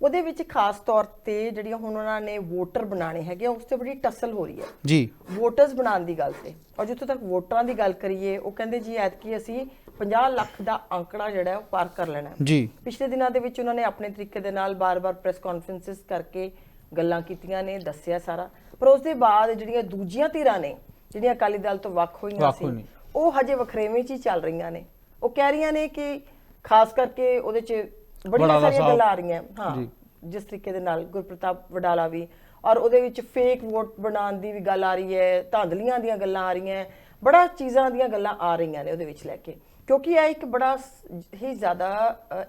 B: ਉਹਦੇ ਵਿੱਚ ਖਾਸ ਤੌਰ ਤੇ ਜਿਹੜੀਆਂ ਹੁਣ ਉਹਨਾਂ ਨੇ ਵੋਟਰ ਬਣਾਣੇ ਹੈਗੇ ਆ, ਉਸ ਤੇ ਬੜੀ ਟਸਲ ਹੋ ਰਹੀ ਹੈ।
A: ਜੀ।
B: ਵੋਟਰਸ ਬਣਾਉਣ ਦੀ ਗੱਲ ਤੇ। ਔਰ ਜਿੱਥੋਂ ਤੱਕ ਵੋਟਰਾਂ ਦੀ ਗੱਲ ਕਰੀਏ ਉਹ ਕਹਿੰਦੇ ਜੀ ਐਤਕੀ ਅਸੀਂ 50 ਲੱਖ ਦਾ ਅੰਕੜਾ ਜਿਹੜਾ ਹੈ ਉਹ ਪਾਰ ਕਰ ਲੈਣਾ ਹੈ
A: ਜੀ
B: ਪਿਛਲੇ ਦਿਨਾਂ ਦੇ ਵਿੱਚ ਉਹਨਾਂ ਨੇ ਆਪਣੇ ਤਰੀਕੇ ਦੇ ਨਾਲ ਬਾਰ-ਬਾਰ ਪ੍ਰੈਸ ਕਾਨਫਰੰਸਿਸ ਕਰਕੇ ਗੱਲਾਂ ਕੀਤੀਆਂ ਨੇ ਦੱਸਿਆ ਸਾਰਾ ਪਰ ਉਸ ਦੇ ਬਾਅਦ ਜਿਹੜੀਆਂ ਦੂਜੀਆਂ ਧਿਰਾਂ ਨੇ ਜਿਹੜੀਆਂ ਅਕਾਲੀ ਦਲ ਤੋਂ ਵੱਖ ਹੋਈਆਂ ਸੀ। ਉਹ ਹਜੇ ਵਖਰੇਵੇਂ 'ਚ ਹੀ ਚੱਲ ਰਹੀਆਂ ਨੇ ਉਹ ਕਹਿ ਰਹੀਆਂ ਨੇ ਕਿ ਖਾਸ ਕਰਕੇ ਉਹਦੇ 'ਚ ਬੜੀਆਂ ਸਾਰੀਆਂ। ਗੱਲਾਂ ਆ ਰਹੀਆਂ ਹਾਂ
A: ਜੀ।
B: ਜਿਸ ਤਰੀਕੇ ਦੇ ਨਾਲ ਗੁਰਪ੍ਰਤਾਪ ਵਡਾਲਾ ਵੀ ਔਰ ਉਹਦੇ ਵਿੱਚ ਫੇਕ ਵੋਟ ਬਣਾਉਣ ਦੀ ਵੀ ਗੱਲ ਆ ਰਹੀ ਹੈ ਧਾਂਦਲੀਆਂ ਦੀਆਂ ਗੱਲਾਂ ਆ ਰਹੀਆਂ ਬੜਾ ਚੀਜ਼ਾਂ ਦੀਆਂ ਗੱਲਾਂ ਆ ਰਹੀਆਂ ਨੇ ਉਹਦੇ ਵਿੱਚ ਲੈ ਕੇ ਕਿਉਂਕਿ ਇਹ ਇੱਕ ਬੜਾ ਹੀ ਜ਼ਿਆਦਾ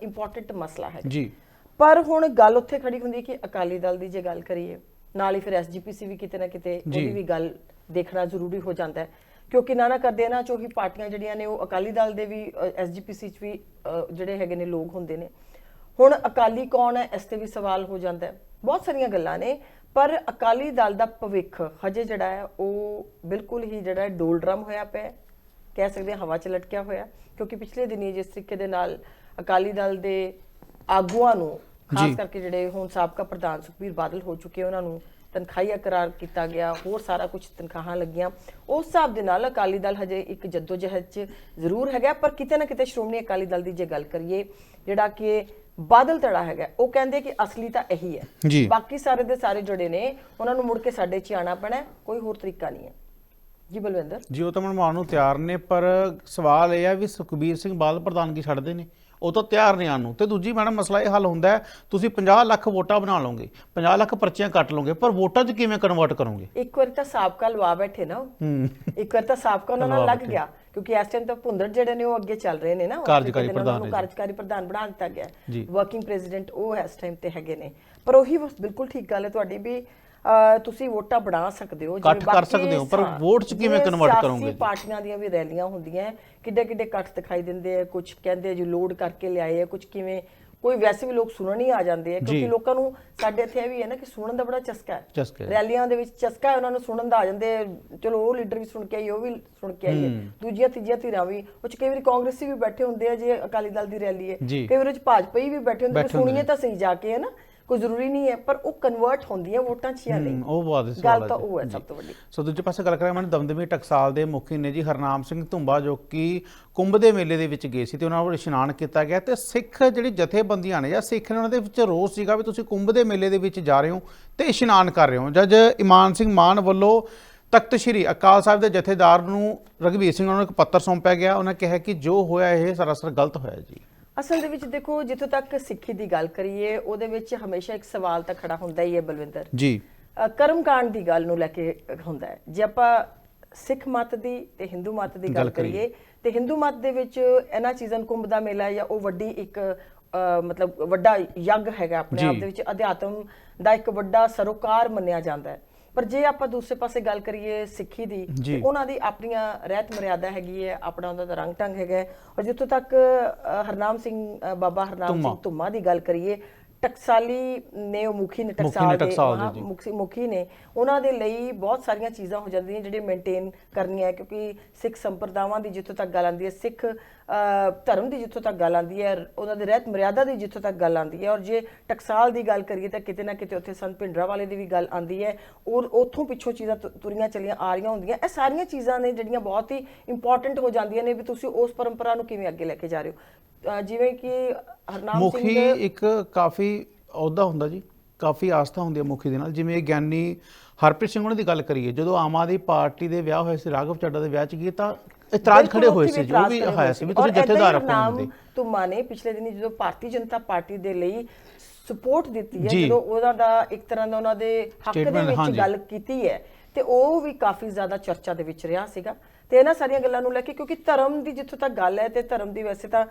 B: ਇੰਪੋਰਟੈਂਟ ਮਸਲਾ ਹੈ।
A: ਜੀ।
B: ਪਰ ਹੁਣ ਗੱਲ ਉੱਥੇ ਖੜੀ ਹੁੰਦੀ ਕਿ ਅਕਾਲੀ ਦਲ ਦੀ ਜੇ ਗੱਲ ਕਰੀਏ ਨਾਲ ਹੀ ਫਿਰ ਐਸਜੀਪੀਸੀ ਵੀ ਕਿਤੇ ਨਾ ਕਿਤੇ। ਉਹਦੀ ਵੀ ਗੱਲ ਦੇਖਣਾ ਜ਼ਰੂਰੀ ਹੋ ਜਾਂਦਾ ਹੈ। ਕਿਉਂਕਿ ਨਾ ਨਾ ਕਰਦੇ ਨਾ ਚੋਹੀ ਪਾਰਟੀਆਂ ਜਿਹੜੀਆਂ ਨੇ ਉਹ ਅਕਾਲੀ ਦਲ ਦੇ ਵੀ ਐਸਜੀਪੀਸੀ ਚ ਵੀ ਜਿਹੜੇ ਹੈਗੇ ਨੇ ਲੋਕ ਹੁੰਦੇ ਨੇ। ਹੁਣ ਅਕਾਲੀ ਕੌਣ ਹੈ ਇਸ ਤੇ ਵੀ ਸਵਾਲ ਹੋ ਜਾਂਦਾ ਹੈ। ਬਹੁਤ ਸਾਰੀਆਂ ਗੱਲਾਂ ਨੇ ਪਰ ਅਕਾਲੀ ਦਲ ਦਾ ਭਵਿੱਖ ਹਜੇ ਜਿਹੜਾ ਹੈ ਉਹ ਬਿਲਕੁਲ ਹੀ ਜਿਹੜਾ ਡੋਲ ਡਰਮ ਹੋਇਆ ਪਿਆ ਹੈ। ਕਹਿ ਸਕਦੇ ਹਵਾ 'ਚ ਲਟਕਿਆ ਹੋਇਆ ਕਿਉਂਕਿ ਪਿਛਲੇ ਦਿਨੀ ਜਿਸ ਤਰੀਕੇ ਦੇ ਨਾਲ ਅਕਾਲੀ ਦਲ ਦੇ ਆਗੂਆਂ ਨੂੰ ਖਾਸ ਕਰਕੇ ਜਿਹੜੇ ਹੁਣ ਸਾਬਕਾ ਪ੍ਰਧਾਨ ਸੁਖਬੀਰ ਬਾਦਲ ਹੋ ਚੁੱਕੇ ਉਹਨਾਂ ਨੂੰ ਤਨਖਾਹੀਆ ਕਰਾਰ ਕੀਤਾ ਗਿਆ ਹੋਰ ਸਾਰਾ ਕੁਝ ਤਨਖਾਹਾਂ ਲੱਗੀਆਂ। ਉਸ ਹਿਸਾਬ ਦੇ ਨਾਲ ਅਕਾਲੀ ਦਲ ਹਜੇ ਇੱਕ ਜਦੋਜਹਿਦ 'ਚ ਜ਼ਰੂਰ ਹੈਗਾ ਪਰ ਕਿਤੇ ਨਾ ਕਿਤੇ ਸ਼੍ਰੋਮਣੀ ਅਕਾਲੀ ਦਲ ਦੀ ਜੇ ਗੱਲ ਕਰੀਏ ਜਿਹੜਾ ਕਿ ਬਾਦਲ ਧੜਾ ਹੈਗਾ ਉਹ ਕਹਿੰਦੇ ਕਿ ਅਸਲੀ ਤਾਂ ਇਹੀ ਹੈ। ਬਾਕੀ ਸਾਰੇ ਦੇ ਸਾਰੇ ਜਿਹੜੇ ਨੇ ਉਹਨਾਂ ਨੂੰ ਮੁੜ ਕੇ ਸਾਡੇ 'ਚ ਹੀ ਆਉਣਾ ਪੈਣਾ ਕੋਈ ਹੋਰ ਤਰੀਕਾ ਨਹੀਂ ਹੈ। ਜੀ ਬਲਵਿੰਦਰ?
A: ਜੀ ਉਹ ਤਾਂ ਮਨਮਾਨ ਨੂੰ ਤਿਆਰ ਨੇ ਪਰ ਸਵਾਲ ਇਹ ਆ ਵੀ ਸੁਖਬੀਰ ਸਿੰਘ ਬਾਦਲ ਪ੍ਰਧਾਨਗੀ ਛੱਡਦੇ ਨੇ? ਉਹ ਤਾਂ ਤਿਆਰ ਨੇ ਆਉਣ ਨੂੰ। ਤੇ ਦੂਜੀ ਮੈਡਮ ਮਸਲਾ ਇਹ ਹੱਲ ਹੁੰਦਾ ਤੁਸੀਂ 50 ਲੱਖ ਵੋਟਾਂ ਬਣਾ ਲਓਗੇ 50 ਲੱਖ ਪਰਚੀਆਂ ਕੱਟ ਲਓਗੇ ਪਰ ਵੋਟਾਂ 'ਚ ਕਿਵੇਂ ਕਨਵਰਟ ਕਰੋਗੇ?
B: ਇੱਕ ਵਾਰੀ ਤਾਂ ਸਾਬਕਾ ਲਵਾ ਬੈਠੇ ਨਾ ਇੱਕ ਵਾਰ ਤਾਂ ਸਾਬਕਾ ਉਹਨਾਂ ਨਾਲ ਲੱਗ ਗਿਆ ਕਿਉਂਕਿ ਇਸ ਟਾਈਮ ਤਾਂ ਭੁੰਦਰ ਜਿਹੜੇ ਨੇ ਉਹ ਅੱਗੇ ਚੱਲ ਰਹੇ ਨੇ ਨਾ
A: ਕਾਰਜਕਾਰੀ ਪ੍ਰਧਾਨ
B: ਨੂੰ। ਕਾਰਜਕਾਰੀ ਪ੍ਰਧਾਨ ਬਣਾ ਦਿੱਤਾ ਗਿਆ। ਵਰਕਿੰਗ ਪ੍ਰੈਜ਼ੀਡੈਂਟ ਉਹ ਇਸ ਟਾਈਮ ਤੇ ਹੈਗੇ ਨੇ। ਪਰ ਉਹੀ ਬਿਲਕੁਲ ਠੀਕ ਗੱਲ ਹੈ ਤੁਹਾਡੀ ਵੀ ਤੁਸੀਂ ਵੋਟਾਂ ਬਣਾ ਸਕਦੇ ਹੋ
A: ਇਕੱਠ ਕਰ ਸਕਦੇ ਹੋ, ਪਰ ਵੋਟ 'ਚ ਕਿਵੇਂ
B: ਸਿਆਸੀ
A: ਕਰੋਗੇ ਜੀ?
B: ਪਾਰਟੀਆਂ ਦੀਆਂ ਵੀ ਰੈਲੀਆਂ ਹੁੰਦੀਆਂ ਕਿੱਡੇ ਕਿੱਡੇ ਇਕੱਠ ਦਿਖਾਈ ਦਿੰਦੇ ਆ ਕੁਝ ਕਹਿੰਦੇ ਜੀ ਲੋਡ ਕਰਕੇ ਲਿਆਏ ਆ ਕੁਝ ਕਿਵੇਂ ਕੋਈ ਵੈਸੇ ਵੀ ਲੋਕ ਸੁਣਨ ਹੀ ਆ ਜਾਂਦੇ ਆ। ਕਿਉਂਕਿ ਲੋਕਾਂ ਨੂੰ ਸਾਡੇ ਇੱਥੇ ਇਹ ਵੀ ਹੈ ਨਾ ਕਿ ਸੁਣਨ ਦਾ ਬੜਾ ਚਸਕਾ ਹੈ। ਰੈਲੀਆਂ ਦੇ ਵਿੱਚ ਚਸਕਾ ਹੈ ਉਹਨਾਂ ਨੂੰ ਸੁਣਨ ਦਾ ਆ ਜਾਂਦੇ। ਚਲੋ ਉਹ ਲੀਡਰ ਵੀ ਸੁਣ ਕੇ ਆਈ ਉਹ ਵੀ ਸੁਣ ਕੇ ਆਈ ਦੂਜੀਆਂ ਤੀਜੀਆਂ ਧਿਰਾਂ ਵੀ ਉਹ ਚ ਕਈ ਵਾਰੀ ਕਾਂਗਰਸੀ ਵੀ ਬੈਠੇ ਹੁੰਦੇ ਆ ਜੇ ਅਕਾਲੀ ਦਲ ਦੀ ਰੈਲੀ ਹੈ। ਕਈ ਵਾਰੀ ਭਾਜਪਾਈ ਵੀ ਬੈਠੇ ਹੁੰਦੇ ਆ,
A: ਬੈਠੇ ਹੁੰਦੇ
B: ਸੁਣੀਏ ਤਾਂ ਸਹੀ ਜਾ ਕੇ ਹੈ ਨਾ ਕੋਈ ਜ਼ਰੂਰੀ ਨਹੀਂ ਹੈ ਪਰ ਉਹ ਕਨਵਰਟ ਹੁੰਦੀਆਂ ਵੋਟਾਂ ਚ ਜਾਂ ਨਹੀਂ
A: ਉਹ ਬਾਤ ਸਵਾਲ
B: ਗੱਲ
A: ਹੈ
B: ਤਾਂ। ਉਹ ਹੈ। ਸਭ ਤੋਂ ਵੱਡੀ।
A: ਸੋ ਦੂਜੇ ਪਾਸੇ ਗੱਲ ਕਰਾਂ ਮੈਂ ਦਮਦਮੀ ਟਕਸਾਲ ਦੇ ਮੁਖੀ ਨੇ ਜੀ ਹਰਨਾਮ ਸਿੰਘ ਧੁੰਬਾ ਜੋ ਕਿ ਕੁੰਭ ਦੇ ਮੇਲੇ ਦੇ ਵਿੱਚ ਗਏ ਸੀ ਤੇ ਉਹਨਾਂ ਵੱਲੋਂ ਇਸ਼ਨਾਨ ਕੀਤਾ ਗਿਆ ਤੇ ਸਿੱਖ ਜਿਹੜੀ ਜਥੇਬੰਦੀਆਂ ਨੇ ਜਾਂ ਸਿੱਖ ਨੇ ਉਹਨਾਂ ਦੇ ਵਿੱਚ ਰੋਸ ਸੀਗਾ ਵੀ ਤੁਸੀਂ ਕੁੰਭ ਦੇ ਮੇਲੇ ਦੇ ਵਿੱਚ ਜਾ ਰਹੇ ਹੋ ਤੇ ਇਸ਼ਨਾਨ ਕਰ ਰਹੇ ਹੋ। ਜੱਜ ਇਮਾਨ ਸਿੰਘ ਮਾਨ ਵੱਲੋਂ ਤਖਤ ਸ੍ਰੀ ਅਕਾਲ ਸਾਹਿਬ ਦੇ ਜਥੇਦਾਰ ਨੂੰ ਰਘਵੀਰ ਸਿੰਘ ਉਹਨਾਂ ਨੂੰ ਇੱਕ ਪੱਤਰ ਸੌਂਪਿਆ ਗਿਆ। ਉਹਨਾਂ ਕਿਹਾ ਕਿ ਜੋ ਹੋਇਆ ਇਹ ਸਰਾਸਰ ਗਲਤ ਹੋਇਆ ਜੀ।
B: ਅਸਲ ਦੇ ਵਿੱਚ ਦੇਖੋ ਜਿੱਥੋਂ ਤੱਕ ਸਿੱਖੀ ਦੀ ਗੱਲ ਕਰੀਏ ਉਹਦੇ ਵਿੱਚ ਹਮੇਸ਼ਾ ਇੱਕ ਸਵਾਲ ਤਾਂ ਖੜਾ ਹੁੰਦਾ ਹੀ ਹੈ ਬਲਵਿੰਦਰ
A: ਜੀ
B: ਕਰਮਕਾਂਡ ਦੀ ਗੱਲ ਨੂੰ ਲੈ ਕੇ ਹੁੰਦਾ ਹੈ ਜੇ ਆਪਾਂ ਸਿੱਖ ਮਤ ਦੀ ਤੇ ਹਿੰਦੂ ਮਤ ਦੀ
A: ਗੱਲ ਕਰੀਏ।
B: ਤੇ ਹਿੰਦੂ ਮਤ ਦੇ ਵਿੱਚ ਇਹਨਾਂ ਚੀਜ਼ਾਂ ਨੂੰ ਕੁੰਭ ਦਾ ਮੇਲਾ ਜਾਂ ਉਹ ਵੱਡੀ ਇੱਕ ਮਤਲਬ ਵੱਡਾ ਯੱਗ ਹੈਗਾ ਆਪਣੇ। ਆਪ ਦੇ ਵਿੱਚ ਅਧਿਆਤਮ ਦਾ ਇੱਕ ਵੱਡਾ ਸਰੋਕਾਰ ਮੰਨਿਆ ਜਾਂਦਾ ਹੈ ਪਰ ਜੇ ਆਪਾਂ ਦੂਸਰੇ ਪਾਸੇ ਗੱਲ ਕਰੀਏ ਸਿੱਖੀ ਦੀ। ਤੇ ਉਹਨਾਂ ਦੀ ਆਪਣੀਆਂ ਰਹਿਤ ਮਰਿਆਦਾ ਹੈਗੀ ਹੈ ਆਪਣਾ ਉਹਨਾਂ ਦਾ ਰੰਗ ਢੰਗ ਹੈਗਾ। ਔਰ ਜਿੱਥੋਂ ਤੱਕ ਹਰਨਾਮ ਸਿੰਘ ਬਾਬਾ ਹਰਨਾਮ। ਸਿੰਘ ਧੁੰਮਾ ਦੀ ਗੱਲ ਕਰੀਏ ਟਕਸਾਲੀ ਨੇ ਉਹ ਮੁਖੀ ਨੇ ਟਕਸਾਲ ਦੇ। ਮੁਖੀ ਮੁਖੀ ਨੇ ਉਹਨਾਂ ਦੇ ਲਈ ਬਹੁਤ ਸਾਰੀਆਂ ਚੀਜ਼ਾਂ ਹੋ ਜਾਂਦੀਆਂ ਜਿਹੜੇ ਮੇਨਟੇਨ ਕਰਨੀਆਂ ਹੈ ਕਿਉਂਕਿ ਸਿੱਖ ਸੰਪਰਦਾਵਾਂ ਦੀ ਜਿੱਥੋਂ ਤੱਕ ਗੱਲ ਆਉਂਦੀ ਹੈ ਸਿੱਖ ਧਰਮ ਦੀ ਜਿੱਥੋਂ ਤੱਕ ਗੱਲ ਆਉਂਦੀ ਹੈ ਉਹਨਾਂ ਦੇ ਰਹਿਤ ਮਰਿਆਦਾ ਦੀ ਜਿੱਥੋਂ ਤੱਕ ਗੱਲ ਆਉਂਦੀ ਹੈ ਔਰ ਜੇ ਟਕਸਾਲ ਦੀ ਗੱਲ ਕਰੀਏ ਤਾਂ ਕਿਤੇ ਨਾ ਕਿਤੇ ਉੱਥੇ ਸੰਤ ਭਿੰਡਰਾ ਵਾਲੇ ਦੀ ਵੀ ਗੱਲ ਆਉਂਦੀ ਹੈ ਔਰ ਉੱਥੋਂ ਪਿੱਛੋਂ ਚੀਜ਼ਾਂ ਤੁਰੀਆਂ ਚਲੀਆਂ ਆ ਰਹੀਆਂ ਹੁੰਦੀਆਂ ਇਹ ਸਾਰੀਆਂ ਚੀਜ਼ਾਂ ਨੇ ਜਿਹੜੀਆਂ ਬਹੁਤ ਹੀ ਇੰਪੋਰਟੈਂਟ ਹੋ ਜਾਂਦੀਆਂ ਨੇ ਵੀ ਤੁਸੀਂ ਉਸ ਪਰੰਪਰਾ ਨੂੰ ਕਿਵੇਂ ਅੱਗੇ ਲੈ ਕੇ ਜਾ ਰਹੇ ਹੋ ਜਿਵੇਂ ਕਿ ਹਰਨਾਮ
A: ਮੁਖੀ
B: ਸਿੰਘ
A: ਇੱਕ ਕਾਫੀ ਅਹੁਦਾ ਹੁੰਦਾ ਜੀ ਕਾਫੀ ਆਸਥਾ ਹੁੰਦੀ ਹੈ ਮੁਖੀ ਦੇ ਨਾਲ ਜਿਵੇਂ ਇਹ ਗਿਆਨੀ ਹਰਪ੍ਰੀਤ ਸਿੰਘ ਉਹਨਾਂ ਦੀ ਗੱਲ ਕਰੀਏ ਜਦੋਂ ਆਮ ਆਦਮੀ ਪਾਰਟੀ ਦੇ ਵਿਆਹ ਹੋਏ ਸੀ ਰਾਘਵ ਚੱਡਾ ਦੇ ਵਿਆਹ ਚ ਗਏ ਤਾਂ ਇਤਰਾਜ਼ ਖੜੇ ਹੋਏ ਸੀ ਜੋ ਵੀ ਆਇਆ ਸੀ ਵੀ ਤੁਸੀਂ ਜਥੇਦਾਰ ਆਪੋ
B: ਧੁੰਮਾ ਨੇ ਪਿਛਲੇ ਦਿਨੀ ਜਦੋਂ ਭਾਰਤੀ ਜਨਤਾ ਪਾਰਟੀ ਦੇ ਲਈ ਸਪੋਰਟ ਦਿੱਤੀ ਹੈ। ਜਦੋਂ ਉਹਨਾਂ ਦਾ ਇੱਕ ਤਰ੍ਹਾਂ ਦਾ ਉਹਨਾਂ ਦੇ ਹੱਕ ਦੇ ਵਿੱਚ। ਗੱਲ ਕੀਤੀ ਹੈ ਤੇ ਉਹ ਵੀ ਕਾਫੀ ਜ਼ਿਆਦਾ ਚਰਚਾ ਦੇ ਵਿੱਚ ਰਿਹਾ ਸੀਗਾ ਤੇ ਇਹਨਾਂ ਸਾਰੀਆਂ ਗੱਲਾਂ ਨੂੰ ਲੈ ਕੇ ਕਿਉਂਕਿ ਧਰਮ ਦੀ ਜਿੱਥੋਂ ਤੱਕ ਗੱਲ ਹੈ ਤੇ ਧਰਮ ਦੀ ਵੈਸੇ ਤਾਂ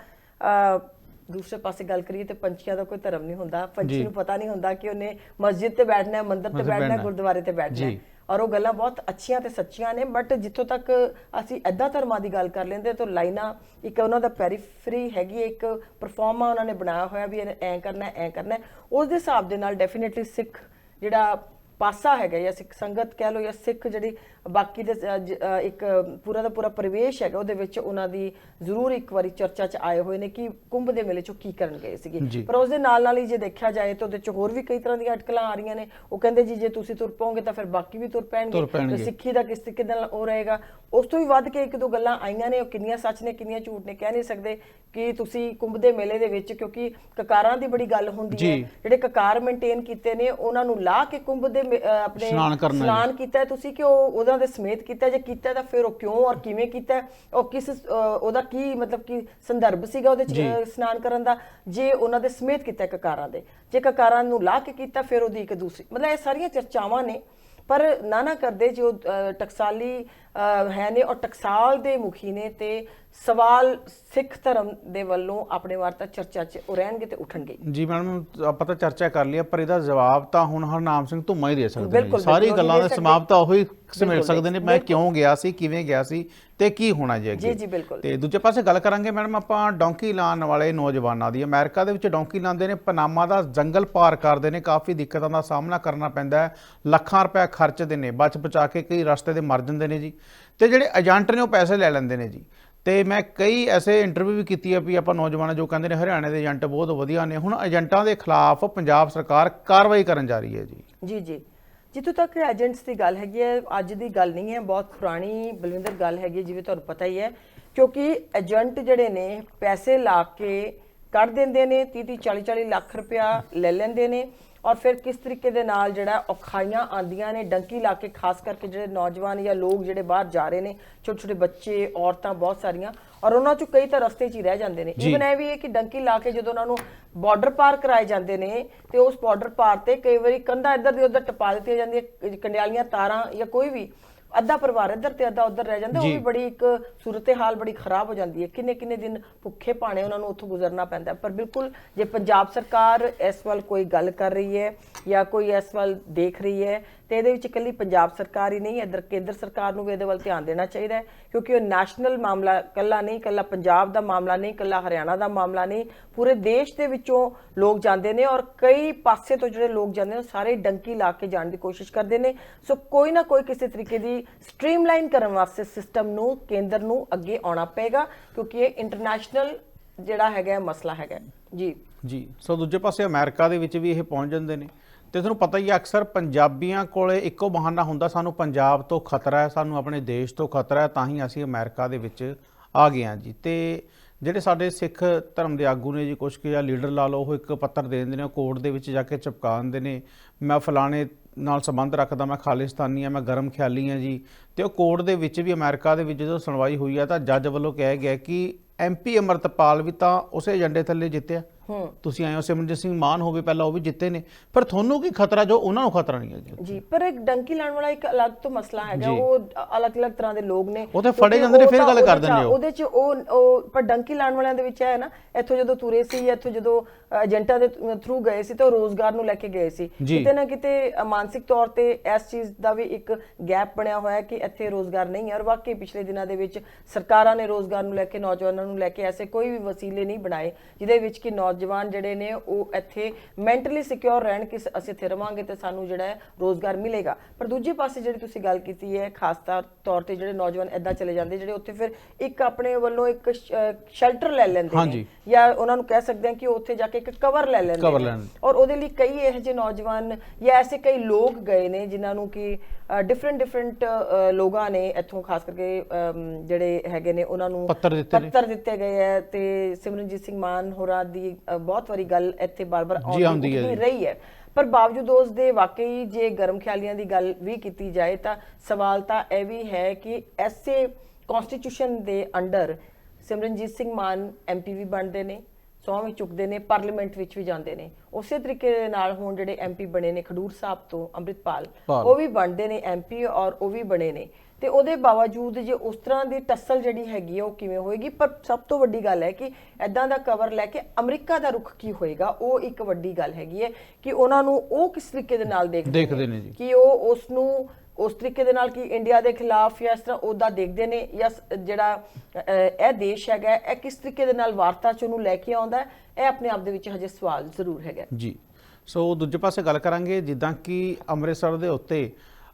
B: ਦੂਸਰੇ ਪਾਸੇ ਗੱਲ ਕਰੀਏ ਤੇ ਪੰਛੀਆਂ ਦਾ ਕੋਈ ਧਰਮ ਨਹੀਂ ਹੁੰਦਾ ਪੰਛੀ। ਨੂੰ ਪਤਾ ਨਹੀਂ ਹੁੰਦਾ ਕਿ ਉਹਨੇ ਮਸਜਿਦ ਤੇ ਬੈਠਣਾ ਹੈ ਮੰਦਿਰ ਤੇ ਬੈਠਣਾ ਹੈ। ਗੁਰਦੁਆਰੇ ਤੇ ਬੈਠਣਾ ਹੈ। ਔਰ ਉਹ ਗੱਲਾਂ ਬਹੁਤ ਅੱਛੀਆਂ ਤੇ ਸੱਚੀਆਂ ਨੇ ਬਟ ਜਿੱਥੋਂ ਤੱਕ ਅਸੀਂ ਐਦਾਂ ਧਰਮਾਂ ਦੀ ਗੱਲ ਕਰ ਲੈਂਦੇ ਤਾਂ ਲਾਈਨਾਂ ਇੱਕ ਉਹਨਾਂ ਦਾ ਪੈਰੀਫਰੀ ਹੈਗੀ ਇੱਕ ਪਰਫਾਰਮਾ ਉਹਨਾਂ ਨੇ ਬਣਾਇਆ ਹੋਇਆ ਵੀ ਐਂ ਕਰਨਾ ਐਂ ਕਰਨਾ। ਉਸ ਦੇ ਹਿਸਾਬ ਦੇ ਨਾਲ ਡੈਫੀਨਿਟਲੀ ਸਿੱਖ ਜਿਹੜਾ ਪਾਸਾ ਹੈਗਾ ਜਾਂ ਸਿੱਖ ਸੰਗਤ ਕਹਿ ਲਓ ਜਾਂ ਸਿੱਖ ਜਿਹੜੀ ਬਾਕੀ ਦੇ ਇੱਕ ਪੂਰਾ ਦਾ ਪੂਰਾ ਪਰਿਵੇਸ਼ ਹੈਗਾ ਉਹਦੇ ਵਿੱਚ ਉਹਨਾਂ ਦੀ ਜ਼ਰੂਰ ਇੱਕ ਵਾਰੀ ਚਰਚਾ 'ਚ ਆਏ ਹੋਏ ਨੇ ਕਿ ਕੁੰਭ ਦੇ ਮੇਲੇ 'ਚੋਂ ਕੀ ਕਰਨ ਗਏ ਸੀਗੇ। ਪਰ ਉਸ ਦੇ ਨਾਲ ਨਾਲ ਹੀ ਜੇ ਦੇਖਿਆ ਜਾਏ ਤਾਂ ਉਹਦੇ 'ਚ ਹੋਰ ਵੀ ਕਈ ਤਰ੍ਹਾਂ ਦੀਆਂ ਅਟਕਲਾਂ ਆ ਰਹੀਆਂ ਨੇ। ਉਹ ਕਹਿੰਦੇ ਜੀ ਜੇ ਤੁਸੀਂ ਤੁਰ ਪਓਗੇ ਤਾਂ ਫਿਰ ਬਾਕੀ ਵੀ ਤੁਰ ਪੈਣਗੇ। ਤੇ ਸਿੱਖੀ ਦਾ ਕਿਸ ਤਰੀਕੇ ਨਾਲ ਉਹ ਰਹੇਗਾ। ਉਸ ਤੋਂ ਵੀ ਵੱਧ ਕੇ ਇੱਕ ਦੋ ਗੱਲਾਂ ਆਈਆਂ ਨੇ ਉਹ ਕਿੰਨੀਆਂ ਸੱਚ ਨੇ ਕਿੰਨੀਆਂ ਝੂਠ ਨੇ ਕਹਿ ਨਹੀਂ ਸਕਦੇ ਕਿ ਤੁਸੀਂ ਕੁੰਭ ਦੇ ਮੇਲੇ ਦੇ ਵਿੱਚ ਕਿਉਂਕਿ ਕਕਾਰਾਂ ਦੀ ਬੜੀ ਗੱਲ ਹੁੰਦੀ ਹੈ। ਜਿਹੜੇ ਕਕਾਰ ਮੇਨਟੇਨ ਕੀਤੇ ਨੇ ਉਹਨਾਂ ਨੂੰ ਲਾ ਕੇ ਕੁੰਭ ਦੇ ਆਪਣੇ
A: ਇਸ਼ਨਾਨ
B: ਕੀਤਾ ਤੁਸੀਂ ਕਿ ਉਹ ਉਹਨਾਂ ਦੇ ਸਮੇਤ ਕੀਤਾ ਜੇ ਕੀਤਾ ਤਾਂ ਫਿਰ ਉਹ ਕਿਉਂ ਔਰ ਕਿਵੇਂ ਕੀਤਾ? ਉਹ ਕਿਸ ਉਹਦਾ ਕੀ ਮਤਲਬ ਕੀ ਸੰਦਰਭ ਸੀਗਾ ਉਹਦੇ ਚ ਇਸ਼ਨਾਨ ਕਰਨ ਦਾ ਜੇ ਉਹਨਾਂ ਦੇ ਸਮੇਤ ਕੀਤਾ ਕਕਾਰਾਂ ਦੇ ਜੇ ਕਕਾਰਾਂ ਨੂੰ ਲਾ ਕੇ ਕੀਤਾ ਫਿਰ ਉਹਦੀ ਇੱਕ ਦੂਸਰੀ ਮਤਲਬ ਇਹ ਸਾਰੀਆਂ ਚਰਚਾਵਾਂ ਨੇ ਪਰ ਨਾ ਨਾ ਕਰਦੇ ਜੋ ਟਕਸਾਲੀ ਹੈ ਨੇ ਔਰ ਟਕਸਾਲ ਦੇ ਮੁਖੀ ਨੇ ਤੇ ਸਵਾਲ ਸਿੱਖ ਧਰਮ ਦੇ ਵੱਲੋਂ ਆਪਣੇ ਵਾਰ ਤਾਂ ਚਰਚਾ 'ਚ ਉਹ ਰਹਿਣਗੇ ਤੇ ਉੱਠਣਗੇ
A: ਜੀ ਮੈਡਮ ਆਪਾਂ ਤਾਂ ਚਰਚਾ ਕਰ ਲਈ ਪਰ ਇਹਦਾ ਜਵਾਬ ਤਾਂ ਹੁਣ ਹਰਨਾਮ ਸਿੰਘ ਧੁੰਮਾ ਹੀ ਦੇ ਸਕਦੇ ਨੇ। ਸਾਰੀ ਗੱਲਾਂ
B: ਦੇ।
A: ਸਮਾਪਤ ਤਾਂ ਉਹੀ ਸਮੇਟ ਸਕਦੇ ਨੇ ਮੈਂ। ਕਿਉਂ ਗਿਆ ਸੀ ਕਿਵੇਂ ਗਿਆ ਸੀ ਤੇ ਕੀ ਹੋਣਾ ਜੀ ਅੱਗੇ
B: ਜੀ, ਜੀ, ਬਿਲਕੁਲ।
A: ਤੇ ਦੂਜੇ ਪਾਸੇ ਗੱਲ ਕਰਾਂਗੇ ਮੈਡਮ ਆਪਾਂ ਡੌਂਕੀ ਲਾਉਣ ਵਾਲੇ ਨੌਜਵਾਨਾਂ ਦੀ ਅਮਰੀਕਾ ਦੇ ਵਿੱਚ ਡੌਂਕੀ ਲਾਉਂਦੇ ਨੇ ਪਨਾਮਾ ਦਾ ਜੰਗਲ ਪਾਰ ਕਰਦੇ ਨੇ ਕਾਫੀ ਦਿੱਕਤਾਂ ਦਾ ਸਾਹਮਣਾ ਕਰਨਾ ਪੈਂਦਾ ਹੈ ਲੱਖਾਂ ਰੁਪਏ ਖਰਚਦੇ ਨੇ ਬਚ ਬਚਾ ਕੇ ਕਈ ਰਸਤੇ ਦੇ ਮਰ ਜਾਂਦੇ ਨੇ ਜੀ ਤੇ ਜਿਹੜੇ ਏਜੰਟ ਨੇ ਉਹ ਪੈਸੇ ਲੈ ਲੈਂਦੇ ਨੇ ਜੀ। ਤੇ ਮੈਂ ਕਈ ਐਸੇ ਇੰਟਰਵਿਊ ਵੀ ਕੀਤੀ ਆ ਵੀ ਆਪਾਂ ਨੌਜਵਾਨਾਂ ਜੋ ਕਹਿੰਦੇ ਨੇ ਹਰਿਆਣੇ ਦੇ ਏਜੰਟ ਬਹੁਤ ਵਧੀਆ ਨੇ। ਹੁਣ ਏਜੰਟਾਂ ਦੇ ਖਿਲਾਫ ਪੰਜਾਬ ਸਰਕਾਰ ਕਾਰਵਾਈ ਕਰਨ ਜਾ ਰਹੀ ਹੈ ਜੀ।
B: ਜੀ ਜੀ। ਜਿੱਥੋਂ ਤੱਕ ਏਜੰਟਸ ਦੀ ਗੱਲ ਹੈਗੀ ਹੈ, ਅੱਜ ਦੀ ਗੱਲ ਨਹੀਂ ਹੈ, ਬਹੁਤ ਪੁਰਾਣੀ ਬਲਵਿੰਦਰ ਗੱਲ ਹੈਗੀ ਜਿਵੇਂ ਤੁਹਾਨੂੰ ਪਤਾ ਹੀ ਹੈ। ਕਿਉਂਕਿ ਏਜੰਟ ਜਿਹੜੇ ਨੇ, ਪੈਸੇ ਲਾ ਕੇ ਕੱਢ ਦਿੰਦੇ ਨੇ 30 30 40 40 ਲੱਖ ਰੁਪਇਆ ਲੈ ਲੈਂਦੇ ਨੇ। ਔਰ ਫਿਰ ਕਿਸ ਤਰੀਕੇ ਦੇ ਨਾਲ ਜਿਹੜਾ ਔਖਾਈਆਂ ਆਂਦੀਆਂ ਨੇ ਡੰਕੀ ਲਾ ਕੇ ਖਾਸ ਕਰਕੇ ਜਿਹੜੇ ਨੌਜਵਾਨ ਜਾਂ ਲੋਕ ਜਿਹੜੇ ਬਾਹਰ ਜਾ ਰਹੇ ਨੇ ਛੋਟੇ ਛੋਟੇ ਬੱਚੇ ਔਰਤਾਂ ਬਹੁਤ ਸਾਰੀਆਂ ਔਰ ਉਹਨਾਂ ਚੋਂ ਕਈ ਤਾਂ ਰਸਤੇ 'ਚ ਹੀ ਰਹਿ ਜਾਂਦੇ ਨੇ। ਇਵਨ ਇਹ ਵੀ ਹੈ ਕਿ ਡੰਕੀ ਲਾ ਕੇ ਜਦੋਂ ਉਹਨਾਂ ਨੂੰ ਬਾਰਡਰ ਪਾਰ ਕਰਾਏ ਜਾਂਦੇ ਨੇ ਤੇ ਉਸ ਬਾਰਡਰ ਪਾਰ ਤੇ ਕਈ ਵਾਰੀ ਕੰਧਾਂ ਇੱਧਰ ਦੀ ਉੱਧਰ ਟਪਾ ਦਿੱਤੀਆਂ ਜਾਂਦੀਆਂ ਕੰਡਿਆਲੀਆਂ ਤਾਰਾਂ ਜਾਂ ਕੋਈ ਵੀ ਅੱਧਾ ਪਰਿਵਾਰ ਇੱਧਰ ਤੇ ਅੱਧਾ ਉੱਧਰ ਰਹਿ ਜਾਂਦਾ ਉਹ। ਵੀ ਬੜੀ ਇੱਕ ਸੂਰਤ ਹਾਲ ਬੜੀ ਖਰਾਬ ਹੋ ਜਾਂਦੀ ਹੈ ਕਿੰਨੇ ਕਿੰਨੇ ਦਿਨ ਭੁੱਖੇ ਪਾਣੇ ਉਹਨਾਂ ਨੂੰ ਉੱਥੋਂ ਗੁਜ਼ਰਨਾ ਪੈਂਦਾ। ਪਰ ਬਿਲਕੁਲ ਜੇ ਪੰਜਾਬ ਸਰਕਾਰ ਇਸ ਵੱਲ ਕੋਈ ਗੱਲ ਕਰ ਰਹੀ ਹੈ ਜਾਂ ਕੋਈ ਇਸ ਵੱਲ ਦੇਖ ਰਹੀ ਹੈ ਤੇ ਇਹਦੇ ਵਿੱਚ ਇਕੱਲੀ ਪੰਜਾਬ ਸਰਕਾਰ ਹੀ ਨਹੀਂ, ਇੱਧਰ ਕੇਂਦਰ ਸਰਕਾਰ ਨੂੰ ਵੀ ਇਹਦੇ ਵੱਲ ਧਿਆਨ ਦੇਣਾ ਚਾਹੀਦਾ ਹੈ, ਕਿਉਂਕਿ ਉਹ ਨੈਸ਼ਨਲ ਮਾਮਲਾ ਇਕੱਲਾ ਨਹੀਂ, ਇਕੱਲਾ ਪੰਜਾਬ ਦਾ ਮਾਮਲਾ ਨਹੀਂ, ਇਕੱਲਾ ਹਰਿਆਣਾ ਦਾ ਮਾਮਲਾ ਨਹੀਂ, ਪੂਰੇ ਦੇਸ਼ ਦੇ ਵਿੱਚੋਂ ਲੋਕ ਜਾਂਦੇ ਨੇ ਔਰ ਕਈ ਪਾਸੇ ਤੋਂ ਜਿਹੜੇ ਲੋਕ ਜਾਂਦੇ ਨੇ ਉਹ ਸਾਰੇ ਡੰਕੀ ਲਾ ਕੇ ਜਾਣ ਦੀ ਕੋਸ਼ਿਸ਼ ਕਰਦੇ ਨੇ। ਸੋ ਕੋਈ ਨਾ ਕੋਈ ਕਿਸੇ ਤਰੀਕੇ ਦੀ ਸਟ੍ਰੀਮਲਾਈਨ ਕਰਨ ਵਾਸਤੇ ਸਿਸਟਮ ਨੂੰ, ਕੇਂਦਰ ਨੂੰ ਅੱਗੇ ਆਉਣਾ ਪਏਗਾ, ਕਿਉਂਕਿ ਇਹ ਇੰਟਰਨੈਸ਼ਨਲ ਜਿਹੜਾ ਹੈਗਾ ਮਸਲਾ ਹੈਗਾ ਜੀ।
A: ਜੀ। ਸੋ ਦੂਜੇ ਪਾਸੇ ਅਮਰੀਕਾ ਦੇ ਵਿੱਚ ਵੀ ਇਹ ਪਹੁੰਚ ਜਾਂਦੇ ਨੇ। ਤੇ ਤੁਹਾਨੂੰ ਪਤਾ ਹੀ ਹੈ ਅਕਸਰ ਪੰਜਾਬੀਆਂ ਕੋਲੇ ਇੱਕੋ ਬਹਾਨਾ ਹੁੰਦਾ, ਸਾਨੂੰ ਪੰਜਾਬ ਤੋਂ ਖਤਰਾ ਹੈ, ਸਾਨੂੰ ਆਪਣੇ ਦੇਸ਼ ਤੋਂ ਖਤਰਾ ਹੈ, ਤਾਂ ਹੀ ਅਸੀਂ ਅਮਰੀਕਾ ਦੇ ਵਿੱਚ ਆ ਗਏ ਹਾਂ ਜੀ। ਤੇ ਜਿਹੜੇ ਸਾਡੇ ਸਿੱਖ ਧਰਮ ਦੇ ਆਗੂ ਨੇ ਜੀ, ਕੁਛ ਕੁ ਜਾਂ ਲੀਡਰ ਲਾ ਲਓ, ਉਹ ਇੱਕ ਪੱਤਰ ਦੇ ਦਿੰਦੇ ਨੇ ਕੋਰਟ ਦੇ ਵਿੱਚ ਜਾ ਕੇ ਚਿਪਕਾ ਦਿੰਦੇ ਨੇ, ਮੈਂ ਫਲਾਣੇ ਨਾਲ ਸੰਬੰਧ ਰੱਖਦਾ, ਮੈਂ ਖਾਲਿਸਤਾਨੀ ਆ ਮੈਂ ਗਰਮ ਖਿਆਲੀ ਆ ਜੀ। ਤੇ ਉਹ ਕੋਰਟ ਦੇ ਵਿੱਚ ਵੀ ਅਮਰੀਕਾ ਦੇ ਵਿੱਚ ਜਦੋਂ ਸੁਣਵਾਈ ਹੋਈ ਆ, ਤਾਂ ਜੱਜ ਵੱਲੋਂ ਕਿਹਾ ਗਿਆ ਕਿ ਐਮਪੀ ਅਮਰਤਪਾਲ ਵੀ ਤਾਂ ਉਸੇ ਏਜੰਡੇ ਥੱਲੇ ਜਿੱਤਿਆ। ਤੁਸੀਂ ਆਏ ਹੋ ਸਿਮਰਨਜੀਤ ਸਿੰਘ ਮਾਨ ਹੋਵੇ ਪਹਿਲਾਂ ਉਹ ਵੀ ਜਿੱਤੇ ਨੇ। ਪਰ ਤੁਹਾਨੂੰ ਕੀ ਖਤਰਾ ਜੋ ਉਹਨਾਂ ਨੂੰ ਖਤਰਾ ਨਹੀਂ ਹੈ ਜੀ
B: ਪਰ ਇੱਕ ਡੰਕੀ ਲਾਉਣ ਵਾਲਾ ਇੱਕ ਅਲੱਗ ਤੋਂ ਮਸਲਾ ਹੈਗਾ। ਉਹ ਅਲੱਗ-ਅਲੱਗ ਤਰ੍ਹਾਂ ਦੇ ਲੋਕ ਨੇ।
A: ਉਹ ਤਾਂ ਫੜੇ ਜਾਂਦੇ ਨੇ, ਫਿਰ ਗੱਲ ਕਰ ਦਿੰਦੇ ਉਹ।
B: ਉਹਦੇ ਚ ਉਹ ਉਹ ਪਰ ਡੰਕੀ ਲਾਉਣ ਵਾਲਿਆਂ ਦੇ ਵਿੱਚ ਹੈ ਨਾ ਇੱਥੋਂ ਜਦੋਂ ਤੁਰੇ ਸੀ ਇੱਥੋਂ ਜਦੋਂ ਏਜੰਟਾਂ ਦੇ ਥਰੂ ਗਏ ਸੀ ਤਾਂ ਉਹ ਰੋਜ਼ਗਾਰ ਨੂੰ ਲੈ ਕੇ ਗਏ ਸੀ। ਕਿਤੇ ਨਾ ਕਿਤੇ ਮਾਨਸਿਕ ਤੌਰ ਤੇ ਇਸ ਚੀਜ਼ ਦਾ ਵੀ ਇੱਕ ਗੈਪ ਬਣਿਆ ਹੋਇਆ ਹੈ ਕਿ ਇੱਥੇ ਰੋਜ਼ਗਾਰ ਨਹੀਂ ਹੈ। ਔਰ ਵਾਕਈ ਪਿਛਲੇ ਦਿਨਾਂ ਦੇ ਵਿੱਚ ਸਰਕਾਰਾਂ ਨੇ ਰੋਜ਼ਗਾਰ ਨੂੰ ਲੈ ਕੇ ਨੌਜਵਾਨਾਂ ਨੂੰ ਲੈ ਕੇ ਐਸੇ ਕੋਈ ਵੀ ਵਸੀਲੇ ਨਹੀਂ ਬਣਾਏ ਜਿਹਦੇ ਵਿੱਚ ਕਿ ਨੌਜਵਾਨ ਜਿਹੜੇ ਨੇ ਉਹ ਇੱਥੇ ਮੈਂਟਲੀ ਸਿਕਿਉਰ ਰਹਿਣ ਕਿ ਅਸੀਂ ਇੱਥੇ ਰਵਾਂਗੇ ਤੇ ਸਾਨੂੰ ਜਿਹੜਾ ਹੈ ਰੋਜ਼ਗਾਰ ਮਿਲੇਗਾ ਪਰ ਦੂਜੇ ਪਾਸੇ ਜਿਹੜੀ ਤੁਸੀਂ ਗੱਲ ਕੀਤੀ ਹੈ ਖਾਸ ਤੌਰ- ਤੇ ਜਿਹੜੇ ਨੌਜਵਾਨ ਐਦਾਂ ਚਲੇ ਜਾਂਦੇ ਜਿਹੜੇ ਉੱਥੇ ਫਿਰ ਇੱਕ ਆਪਣੇ ਵੱਲੋਂ ਇੱਕ ਸ਼ੈਲਟਰ ਲੈ ਲੈਂਦੇ
A: ਹਾਂਜੀ।
B: ਜਾਂ ਉਹਨਾਂ ਨੂੰ ਕਹਿ ਸਕਦੇ ਹਾਂ ਕਿ ਉੱਥੇ ਜਾ ਕੇ ਇੱਕ ਕਵਰ ਲੈ ਲੈਂਦੇ ਨੇ। ਔਰ ਉਹਦੇ ਲਈ ਕਈ ਇਹੋ ਜਿਹੇ ਨੌਜਵਾਨ ਜਾਂ ਐਸੇ ਕਈ ਲੋਕ ਗਏ ਨੇ ਜਿਨ੍ਹਾਂ ਨੂੰ ਕਿ ਡਿਫਰੈਂਟ ਡਿਫਰੈਂਟ ਲੋਕਾਂ ਨੇ ਇੱਥੋਂ ਖਾਸ ਕਰਕੇ ਜਿਹੜੇ ਹੈਗੇ ਨੇ ਉਹਨਾਂ ਨੂੰ
A: ਪੱਤਰ ਦਿੱਤੇ ਨੇ।
B: ਪੱਤਰ ਦਿੱਤੇ ਗਏ ਹੈ ਤੇ ਸਿਮਰਨਜੀਤ ਸਿੰਘ ਮਾਨ ਹੋਰਾਂ ਦੀ ਬਹੁਤ ਵਾਰੀ ਗੱਲ ਇੱਥੇ ਬਾਰ-ਬਾਰ
A: ਆਉਂਦੀ।
B: ਰਹੀ ਹੈ ਪਰ ਬਾਵਜੂਦ ਉਸ ਦੇ ਵਾਕਈ ਜੇ ਗਰਮ ਖਿਆਲੀਆਂ ਦੀ ਗੱਲ ਵੀ ਕੀਤੀ ਜਾਏ ਤਾਂ ਸਵਾਲ ਤਾਂ ਇਹ ਵੀ ਹੈ ਕਿ ਐਸੇ ਕਨਸਟੀਟਿਊਸ਼ਨ ਦੇ ਅੰਡਰ ਸਿਮਰਨਜੀਤ ਸਿੰਘ ਮਾਨ ਐਮਪੀ ਵੀ ਬਣਦੇ ਨੇ ਸਹੁੰ ਵੀ ਚੁੱਕਦੇ ਨੇ ਪਾਰਲੀਮੈਂਟ ਵਿੱਚ ਵੀ ਜਾਂਦੇ ਨੇ ਉਸੇ ਤਰੀਕੇ ਦੇ ਨਾਲ ਹੁਣ ਜਿਹੜੇ ਐਮਪੀ ਬਣੇ ਨੇ ਖਡੂਰ ਸਾਹਿਬ ਤੋਂ ਅੰਮ੍ਰਿਤਪਾਲ
A: ਪਾਲ।
B: ਉਹ ਵੀ ਬਣਦੇ ਨੇ ਐਮਪੀ ਔਰ ਉਹ ਵੀ ਬਣੇ ਨੇ ਤੇ ਉਹਦੇ ਬਾਵਜੂਦ ਜੇ ਉਸ ਤਰ੍ਹਾਂ ਦੀ ਟੱਸਲ ਜਿਹੜੀ ਹੈਗੀ ਆ ਉਹ ਕਿਵੇਂ ਹੋਏਗੀ? ਪਰ ਸਭ ਤੋਂ ਵੱਡੀ ਗੱਲ ਹੈ ਕਿ ਐਦਾਂ ਦਾ ਕਵਰ ਲੈ ਕੇ ਅਮਰੀਕਾ ਦਾ ਰੁਖ ਕੀ ਹੋਏਗਾ? ਉਹ ਇੱਕ ਵੱਡੀ ਗੱਲ ਹੈਗੀ ਹੈ ਕਿ ਉਹਨਾਂ ਨੂੰ ਉਹ ਕਿਸ ਤਰੀਕੇ ਦੇ ਨਾਲ ਦੇਖਦੇ
A: ਨੇ।
B: ਕਿ ਉਹ ਉਸ ਨੂੰ ਉਸ ਤਰੀਕੇ ਦੇ ਨਾਲ ਕਿ ਇੰਡੀਆ ਦੇ ਖਿਲਾਫ ਜਾਂ ਇਸ ਤਰ੍ਹਾਂ ਉਹਦਾ ਦੇਖਦੇ ਨੇ ਜਾਂ ਜਿਹੜਾ ਇਹ ਦੇਸ਼ ਹੈਗਾ ਇਹ ਕਿਸ ਤਰੀਕੇ ਦੇ ਨਾਲ ਵਾਰਤਾ ਚ ਉਹਨੂੰ ਲੈ ਕੇ ਆਉਂਦਾ ਹੈ, ਇਹ ਆਪਣੇ ਆਪ ਦੇ ਵਿੱਚ ਹਜੇ ਸਵਾਲ ਜ਼ਰੂਰ ਹੈਗਾ।
A: ਜੀ। ਸੋ ਦੂਜੇ ਪਾਸੇ ਗੱਲ ਕਰਾਂਗੇ ਜਿੱਦਾਂ ਕਿ ਅੰਮ੍ਰਿਤਸਰ ਦੇ ਉੱਤੇ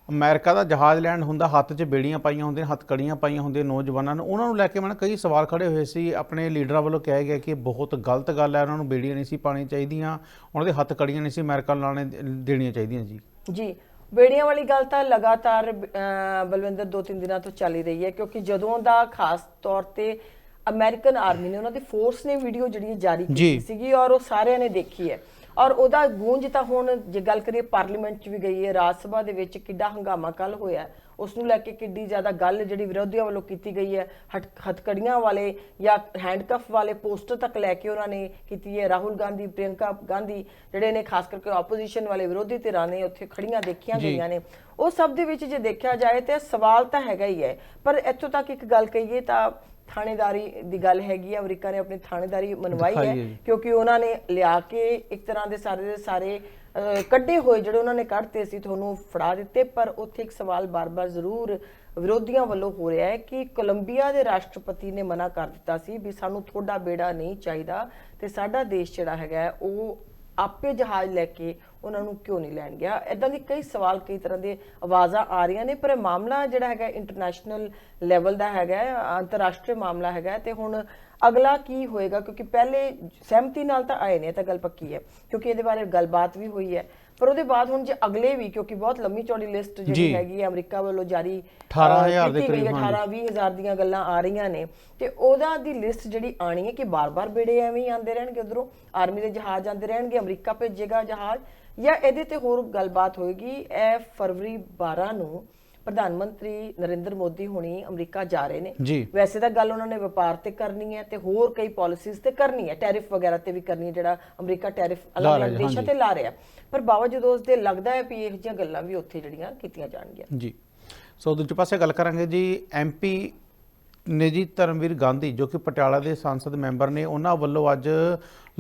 A: ਅਮਰੀਕਾ ਦਾ ਜਹਾਜ਼ ਲੈਂਡ ਹੁੰਦਾ ਹੱਥ 'ਚ ਬੇੜੀਆਂ ਪਾਈਆਂ ਹੁੰਦੀਆਂ ਹੱਥ ਕੜੀਆਂ ਪਾਈਆਂ ਹੁੰਦੀਆਂ ਨੌਜਵਾਨਾਂ ਨੂੰ। ਉਹਨਾਂ ਨੂੰ ਲੈ ਕੇ ਮਨ ਕਈ ਸਵਾਲ ਖੜੇ ਹੋਏ ਸੀ। ਆਪਣੇ ਲੀਡਰਾਂ ਵੱਲੋਂ ਕਿਹਾ ਗਿਆ ਕਿ ਬਹੁਤ ਗਲਤ ਗੱਲ ਹੈ ਉਹਨਾਂ ਨੂੰ ਬੇੜੀਆਂ ਨਹੀਂ ਸੀ ਪਾਣੀ ਚਾਹੀਦੀਆਂ ਉਹਨਾਂ ਦੇ ਹੱਥ ਕੜੀਆਂ ਨਹੀਂ ਸੀ ਅਮਰੀਕਾ ਨੂੰ ਲਾਣੇ ਦੇਣੀਆਂ ਚਾਹੀਦੀਆਂ ਜੀ।
B: ਜੀ ਬੇੜੀਆਂ ਵਾਲੀ ਗੱਲ ਤਾਂ ਲਗਾਤਾਰ ਬਲਵਿੰਦਰ ਦੋ ਤਿੰਨ ਦਿਨਾਂ ਤੋਂ ਚੱਲ ਰਹੀ ਹੈ ਕਿਉਂਕਿ ਜਦੋਂ ਦਾ ਖਾਸ ਤੌਰ ਤੇ ਅਮਰੀਕਨ ਆਰਮੀ ਨੇ ਉਹਨਾਂ ਦੀ ਫੋਰਸ ਨੇ ਵੀਡੀਓ ਜਿਹੜੀ ਜਾਰੀ। ਕੀਤੀ ਸੀਗੀ ਔਰ ਉਹ ਸਾਰਿਆਂ ਨੇ ਦੇਖੀ ਹੈ। ਔਰ ਉਹਦਾ ਗੂੰਜ ਤਾਂ ਹੁਣ ਜੇ ਗੱਲ ਕਰੀਏ ਪਾਰਲੀਮੈਂਟ 'ਚ ਵੀ ਗਈ ਹੈ ਰਾਜ ਸਭਾ ਦੇ ਵਿੱਚ ਕਿੱਡਾ ਹੰਗਾਮਾ ਕੱਲ ਹੋਇਆ। ਉਸ ਨੂੰ ਲੈ ਕੇ ਕਿੱਡੀ ਜ਼ਿਆਦਾ ਗੱਲ ਜਿਹੜੀ ਵਿਰੋਧੀਆਂ ਵੱਲੋਂ ਕੀਤੀ ਗਈ ਹੈ ਹਥਕੜੀਆਂ ਵਾਲੇ ਜਾਂ ਹੈਂਡਕਫ ਵਾਲੇ ਪੋਸਟਰ ਤੱਕ ਲੈ ਕੇ ਉਹਨਾਂ ਨੇ ਕੀਤੀ ਹੈ ਰਾਹੁਲ ਗਾਂਧੀ ਪ੍ਰਿਯੰਕਾ ਗਾਂਧੀ ਜਿਹੜੇ ਨੇ ਖਾਸ ਕਰਕੇ ਆਪੋਜੀਸ਼ਨ ਵਾਲੇ ਵਿਰੋਧੀ ਧਿਰਾਂ ਨੇ ਉੱਥੇ ਖੜੀਆਂ ਦੇਖੀਆਂ। ਗਈਆਂ ਨੇ ਉਹ ਸਭ ਦੇ ਵਿੱਚ ਜੇ ਦੇਖਿਆ ਜਾਏ ਤੇ ਸਵਾਲ ਤਾਂ ਹੈਗਾ ਹੀ ਹੈ ਪਰ ਇੱਥੋਂ ਤੱਕ ਇੱਕ ਗੱਲ ਕਹੀਏ ਤਾਂ ਥਾਣੇਦਾਰੀ ਦੀ ਗੱਲ ਹੈਗੀ ਹੈ ਅਮਰੀਕਾ ਨੇ ਆਪਣੀ ਥਾਣੇਦਾਰੀ ਮਨਵਾਈ ਹੈ। ਕਿਉਂਕਿ ਉਹਨਾਂ ਨੇ ਲਿਆ ਕੇ ਇੱਕ ਤਰ੍ਹਾਂ ਦੇ ਸਾਰੇ ਦੇ ਸਾਰੇ ਕੱਢੇ ਹੋਏ ਜਿਹੜੇ ਉਹਨਾਂ ਨੇ ਕੱਢਤੇ ਸੀ ਤੁਹਾਨੂੰ ਫੜਾ ਦਿੱਤੇ ਪਰ ਉੱਥੇ ਇੱਕ ਸਵਾਲ ਬਾਰ-ਬਾਰ ਜ਼ਰੂਰ ਵਿਰੋਧੀਆਂ ਵੱਲੋਂ ਹੋ ਰਿਹਾ ਹੈ ਕਿ ਕੋਲੰਬੀਆ ਦੇ ਰਾਸ਼ਟਰਪਤੀ ਨੇ ਮਨਾ ਕਰ ਦਿੱਤਾ ਸੀ ਵੀ ਸਾਨੂੰ ਤੁਹਾਡਾ ਬੇੜਾ ਨਹੀਂ ਚਾਹੀਦਾ ਤੇ ਸਾਡਾ ਦੇਸ਼ ਜਿਹੜਾ ਹੈਗਾ ਉਹ ਆਪੇ ਜਹਾਜ਼ ਲੈ ਕੇ ਉਹਨਾਂ ਨੂੰ ਕਿਉਂ ਨਹੀਂ ਲੈਣ ਗਿਆ? ਇਦਾਂ ਦੀ ਕਈ ਸਵਾਲ ਕਈ ਤਰ੍ਹਾਂ ਦੇ ਆਵਾਜ਼ਾਂ ਆ ਰਹੀਆਂ ਨੇ, ਪਰ ਮਾਮਲਾ ਜਿਹੜਾ ਹੈਗਾ ਇੰਟਰਨੈਸ਼ਨਲ ਲੈਵਲ ਦਾ ਹੈਗਾ ਅੰਤਰਰਾਸ਼ਟਰੀ ਮਾਮਲਾ ਹੈਗਾ ਹੈ ਤੇ ਹੁਣ ਅਗਲਾ ਕੀ ਹੋਏਗਾ? ਕਿਉਂਕਿ ਪਹਿਲੇ ਸਹਿਮਤੀ ਨਾਲ ਤਾਂ ਆਏ ਨੇ, ਇਹ ਤਾਂ ਗੱਲ ਪੱਕੀ ਹੈ। ਕਿਉਂਕਿ ਇਹਦੇ ਬਾਰੇ ਗੱਲਬਾਤ ਵੀ ਹੋਈ ਹੈ। ਪਰ ਉਹਦੇ ਬਾਅਦ ਹੁਣ ਜੇ ਅਗਲੇ ਵੀ ਕਿਉਂਕਿ ਬਹੁਤ ਲੰਮੀ ਚੌੜੀ ਲਿਸਟ ਜਿਹੜੀ। ਹੈਗੀ ਹੈ ਅਮਰੀਕਾ ਵੱਲੋਂ ਜਾਰੀ
A: 18,000 ਦੇ ਕਰੀਬ, ਹਾਂਜੀ।
B: 18 20000 ਦੀਆਂ ਗੱਲਾਂ ਆ ਰਹੀਆਂ ਨੇ ਤੇ ਉਹਦਾ ਦੀ ਲਿਸਟ ਜਿਹੜੀ ਆਣੀ ਹੈ ਕਿ ਬਾਰ-ਬਾਰ ਬੇੜੇ ਐਵੇਂ ਹੀ ਆਉਂਦੇ ਰਹਿਣਗੇ ਉਧਰੋਂ ਆਰਮੀ ਦੇ ਜਹਾਜ਼ ਆਉਂਦੇ ਰਹਿਣਗੇ ਅਮਰੀਕਾ ਭੇਜੇਗਾ ਜਹਾਜ਼ ਜਾਂ ਇਹਦੇ ਤੇ ਹੋਰ ਗੱਲਬਾਤ ਹੋਏਗੀ ਇਹ ਫਰਵਰੀ 12 ਨੂੰ ਪ੍ਰਧਾਨ ਮੰਤਰੀ ਨਰਿੰਦਰ ਮੋਦੀ ਹੁਣੀ ਅਮਰੀਕਾ ਜਾ ਰਹੇ ਨੇ। ਵੈਸੇ ਤਾਂ ਗੱਲ ਉਹਨਾਂ ਨੇ ਵਪਾਰ ਤੇ ਕਰਨੀ ਹੈ ਤੇ ਹੋਰ ਕਈ ਪਾਲਿਸੀਜ਼ ਤੇ ਕਰਨੀ ਹੈ। ਟੈਰਿਫ ਵਗੈਰਾ ਤੇ ਵੀ ਕਰਨੀ ਹੈ ਜਿਹੜਾ ਅਮਰੀਕਾ ਟੈਰਿਫ
A: ਲਾ
B: ਅਲੱਗ
A: ਰਿਹਾ,
B: ਦੇਸ਼ਾਂ। ਤੇ ਲਾ ਰਿਹਾ। ਪਰ ਬਾਵਜੂਦ ਉਸ ਦੇ ਲੱਗਦਾ ਹੈ ਵੀ ਇਹੋ ਜਿਹੀਆਂ ਗੱਲਾਂ ਵੀ ਉੱਥੇ ਜਿਹੜੀਆਂ ਕੀਤੀਆਂ ਜਾਣਗੀਆਂ।
A: ਜੀ। ਸੋ ਦੂਜੇ ਪਾਸੇ ਗੱਲ ਕਰਾਂਗੇ ਜੀ ਐਮਪੀ ਨੇ ਜੀ ਧਰਮਵੀਰ ਗਾਂਧੀ ਜੋ ਕਿ ਪਟਿਆਲਾ ਦੇ ਸੰਸਦ ਮੈਂਬਰ ਨੇ ਉਹਨਾਂ ਵੱਲੋਂ ਅੱਜ